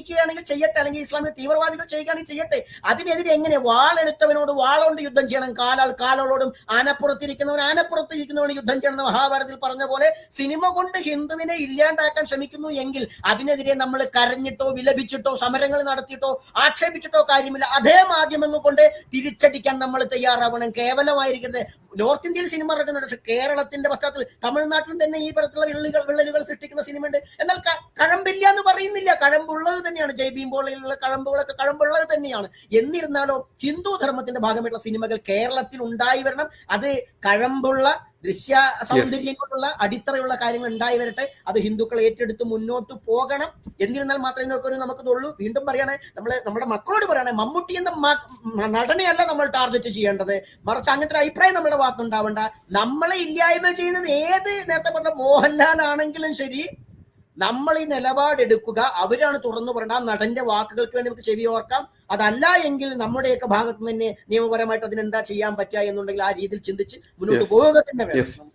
ചെയ്തുകൊണ്ടിരിക്കുകയാണെങ്കിൽ ചെയ്യട്ടെ അല്ലെങ്കിൽ ഇസ്ലാമിക തീവ്രവാദികൾ ചെയ്യുകയാണെങ്കിൽ ചെയ്യട്ടെ. അതിനെതിരെ എങ്ങനെ വാളെടുത്തവനോട് വാളുകൊണ്ട് യുദ്ധം ചെയ്യണം? കാലാൾ കാലോളോടും ആനപ്പുറത്തിരിക്കുന്നവൻ ആനപ്പുറത്തിരിക്കുന്നവന് യുദ്ധം ചെയ്യണം മഹാഭാരതത്തിൽ പറഞ്ഞ പോലെ സിനിമ കൊണ്ട് ഹിന്ദുവിനെ ഇല്ലാണ്ടാക്കാൻ ശ്രമിക്കുന്നു എങ്കിൽ അതിനെതിരെ നമ്മൾ കരഞ്ഞിട്ടോ വിലപിച്ചിട്ടോ സമരങ്ങൾ നടത്തിയിട്ടോ ആക്ഷേപിച്ചിട്ടോ കാര്യമില്ല. അതേ മാധ്യമങ്ങൾ കൊണ്ട് തിരിച്ചടിക്കാൻ നമ്മൾ തയ്യാറാവണം. കേവലമായിരിക്കരുത്. നോർത്ത് ഇന്ത്യയിൽ സിനിമ ഇറക്കുന്നുണ്ട് പക്ഷെ കേരളത്തിന്റെ പശ്ചാത്തലത്തിൽ തമിഴ്നാട്ടിൽ തന്നെ ഈ തരത്തിലുള്ള വിള്ളലുകൾ വിള്ളലുകൾ സൃഷ്ടിക്കുന്ന സിനിമയുണ്ട്. എന്നാൽ കഴമ്പില്ല എന്ന് പറയുന്നില്ല. കഴമ്പുള്ളത് തന്നെയാണ്. ജയ്ബീം പോലെയുള്ള കഴമ്പുകളൊക്കെ കഴമ്പുള്ളത് തന്നെയാണ്. എന്നിരുന്നാലോ ഹിന്ദു ധർമ്മത്തിന്റെ ഭാഗമായിട്ടുള്ള സിനിമകൾ കേരളത്തിൽ ഉണ്ടായി വരണം. അത് കഴമ്പുള്ള ദൃശ്യ സൗന്ദര്യം കൊണ്ടുള്ള അടിത്തറയുള്ള കാര്യങ്ങൾ ഉണ്ടായി വരട്ടെ അത് ഹിന്ദുക്കൾ ഏറ്റെടുത്ത് മുന്നോട്ട് പോകണം. എന്നിരുന്നാൽ മാത്രമേ നമുക്ക് ഒരു നമുക്കിതുള്ളൂ. വീണ്ടും പറയണേ നമ്മൾ നമ്മുടെ മക്കളോട് പറയണേ മമ്മൂട്ടി എന്ന നടനെയല്ല നമ്മൾ ടാർഗറ്റ് ചെയ്യേണ്ടത്. മറിച്ച് അങ്ങനത്തെ ഒരു അഭിപ്രായം നമ്മുടെ ഭാഗത്തുണ്ടാവണ്ട. നമ്മളെ ഇല്ലായ്മ ചെയ്യുന്നത് ഏത് നേരത്തെ പറഞ്ഞ മോഹൻലാൽ ആണെങ്കിലും ശരി നമ്മൾ ഈ നിലപാടെടുക്കുക അവരാണ് തുറന്നു പറയുന്നത് ആ നടന്റെ വാക്കുകൾക്ക് വേണ്ടി നമുക്ക് ചെവി ഓർക്കാം. അതല്ല എങ്കിൽ നമ്മുടെയൊക്കെ ഭാഗത്ത് നിന്ന് തന്നെ നിയമപരമായിട്ട് അതിനെന്താ ചെയ്യാൻ പറ്റുക എന്നുണ്ടെങ്കിൽ ആ രീതിയിൽ ചിന്തിച്ച് മുന്നോട്ട്. പോവുക തന്നെ വേണം.